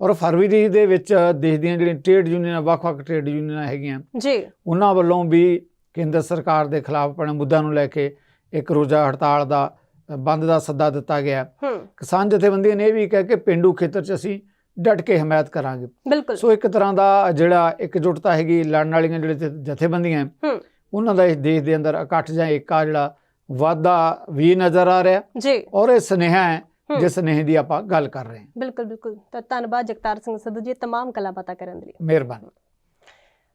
ਔਰ ਫਰਵਰੀ ਦੇ ਵਿੱਚ ਦੇਸ਼ ਦੀਆਂ ਜਿਹੜੀਆਂ ਟ੍ਰੇਡ ਯੂਨੀਅਨਾਂ ਵੱਖ-ਵੱਖ ਟ੍ਰੇਡ ਯੂਨੀਅਨਾਂ ਹੈਗੀਆਂ ਜੀ। ਉਹਨਾਂ ਵੱਲੋਂ ਵੀ ਕੇਂਦਰ ਸਰਕਾਰ ਦੇ ਖਿਲਾਫ ਆਪਣੇ ਮੁੱਦਿਆਂ ਨੂੰ ਲੈ ਕੇ ਇੱਕ ਰੋਜ਼ਾ ਹੜਤਾਲ ਦਾ ਬੰਦ ਦਾ ਸੱਦਾ ਦਿੱਤਾ ਗਿਆ। ਕਿਸਾਨ ਜਥੇਬੰਦੀਆਂ ਨੇ ਇਹ ਵੀ ਕਿਹਾ ਕਿ ਪਿੰਡੂ ਖੇਤਰ 'ਚ ਅਸੀਂ ਡਟ ਕੇ ਹਮਾਇਤ ਕਰਾਂਗੇ। ਬਿਲਕੁਲ। ਸੋ ਇੱਕ ਤਰ੍ਹਾਂ ਦਾ ਜਿਹੜਾ ਇਕਜੁੱਟਤਾ ਹੈਗੀ ਲੜਨ ਵਾਲੀਆਂ ਜਿਹੜੇ ਜਥ- ਜਥੇਬੰਦੀਆਂ ਉਹਨਾਂ ਦਾ ਇਸ ਦੇਸ਼ ਦੇ ਅੰਦਰ ਇਕੱਠ ਜਾਂ ਏਕਾ ਜਿਹੜਾ ਵਾਧਾ ਵੀ ਨਜ਼ਰ ਆ ਰਿਹਾ ਜੀ। ਔਰ ਇਹ ਸੁਨੇਹਾ ਹੈ। ਜਿਸ ਸੁਨੇਹੇ ਦੀ ਆਪਾਂ ਗੱਲ ਕਰ ਰਹੇ ਹਾਂ। ਬਿਲਕੁਲ ਬਿਲਕੁਲ। ਤਾਂ ਧੰਨਵਾਦ ਜਗਤਾਰ ਸਿੰਘ ਸਿੱਧੂ ਜੀ ਤਮਾਮ ਗੱਲਾਂ ਬਾਤਾਂ ਕਰਨ ਦੇ ਲਈ। ਮਿਹਰਬਾਨੀ।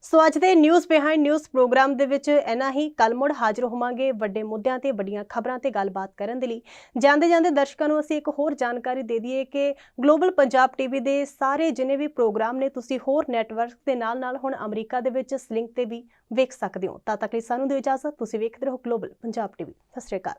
ਸੋ ਅੱਜ ਦੇ ਨਿਊਜ਼ ਬਿਹਾਈਂਡ ਨਿਊਜ਼ ਪ੍ਰੋਗਰਾਮ ਦੇ ਵਿੱਚ ਇਹਨਾਂ ਹੀ। ਕੱਲ ਮੁੜ ਹਾਜ਼ਰ ਹੋਵਾਂਗੇ ਵੱਡੇ ਮੁੱਦਿਆਂ ਤੇ, ਵੱਡੀਆਂ ਖਬਰਾਂ ਤੇ ਗੱਲਬਾਤ ਕਰਨ ਦੇ ਲਈ। ਜਾਂਦੇ ਜਾਂਦੇ ਦਰਸ਼ਕਾਂ ਨੂੰ ਅਸੀਂ ਇੱਕ ਹੋਰ ਜਾਣਕਾਰੀ ਦੇ ਦਈਏ ਕਿ ਗਲੋਬਲ ਪੰਜਾਬ ਟੀਵੀ ਦੇ ਸਾਰੇ ਜਿਨੇ ਵੀ ਪ੍ਰੋਗਰਾਮ ਨੇ, ਤੁਸੀਂ ਹੋਰ ਨੈਟਵਰਕ ਦੇ ਨਾਲ ਨਾਲ ਹੁਣ ਅਮਰੀਕਾ ਦੇ ਵਿੱਚ ਇਸ ਲਿੰਕ ਤੇ ਵੀ ਵੇਖ ਸਕਦੇ ਹੋ। ਤਦ ਤੱਕ ਲਈ ਸਾਨੂੰ ਦਿਓ ਇਜਾਜ਼ਤ। ਤੁਸੀਂ ਵੇਖਦੇ ਰਹੋ ਗਲੋਬਲ ਪੰਜਾਬ ਟੀਵੀ ਸਤਿ ਸ਼੍ਰੀ ਅਕਾਲ।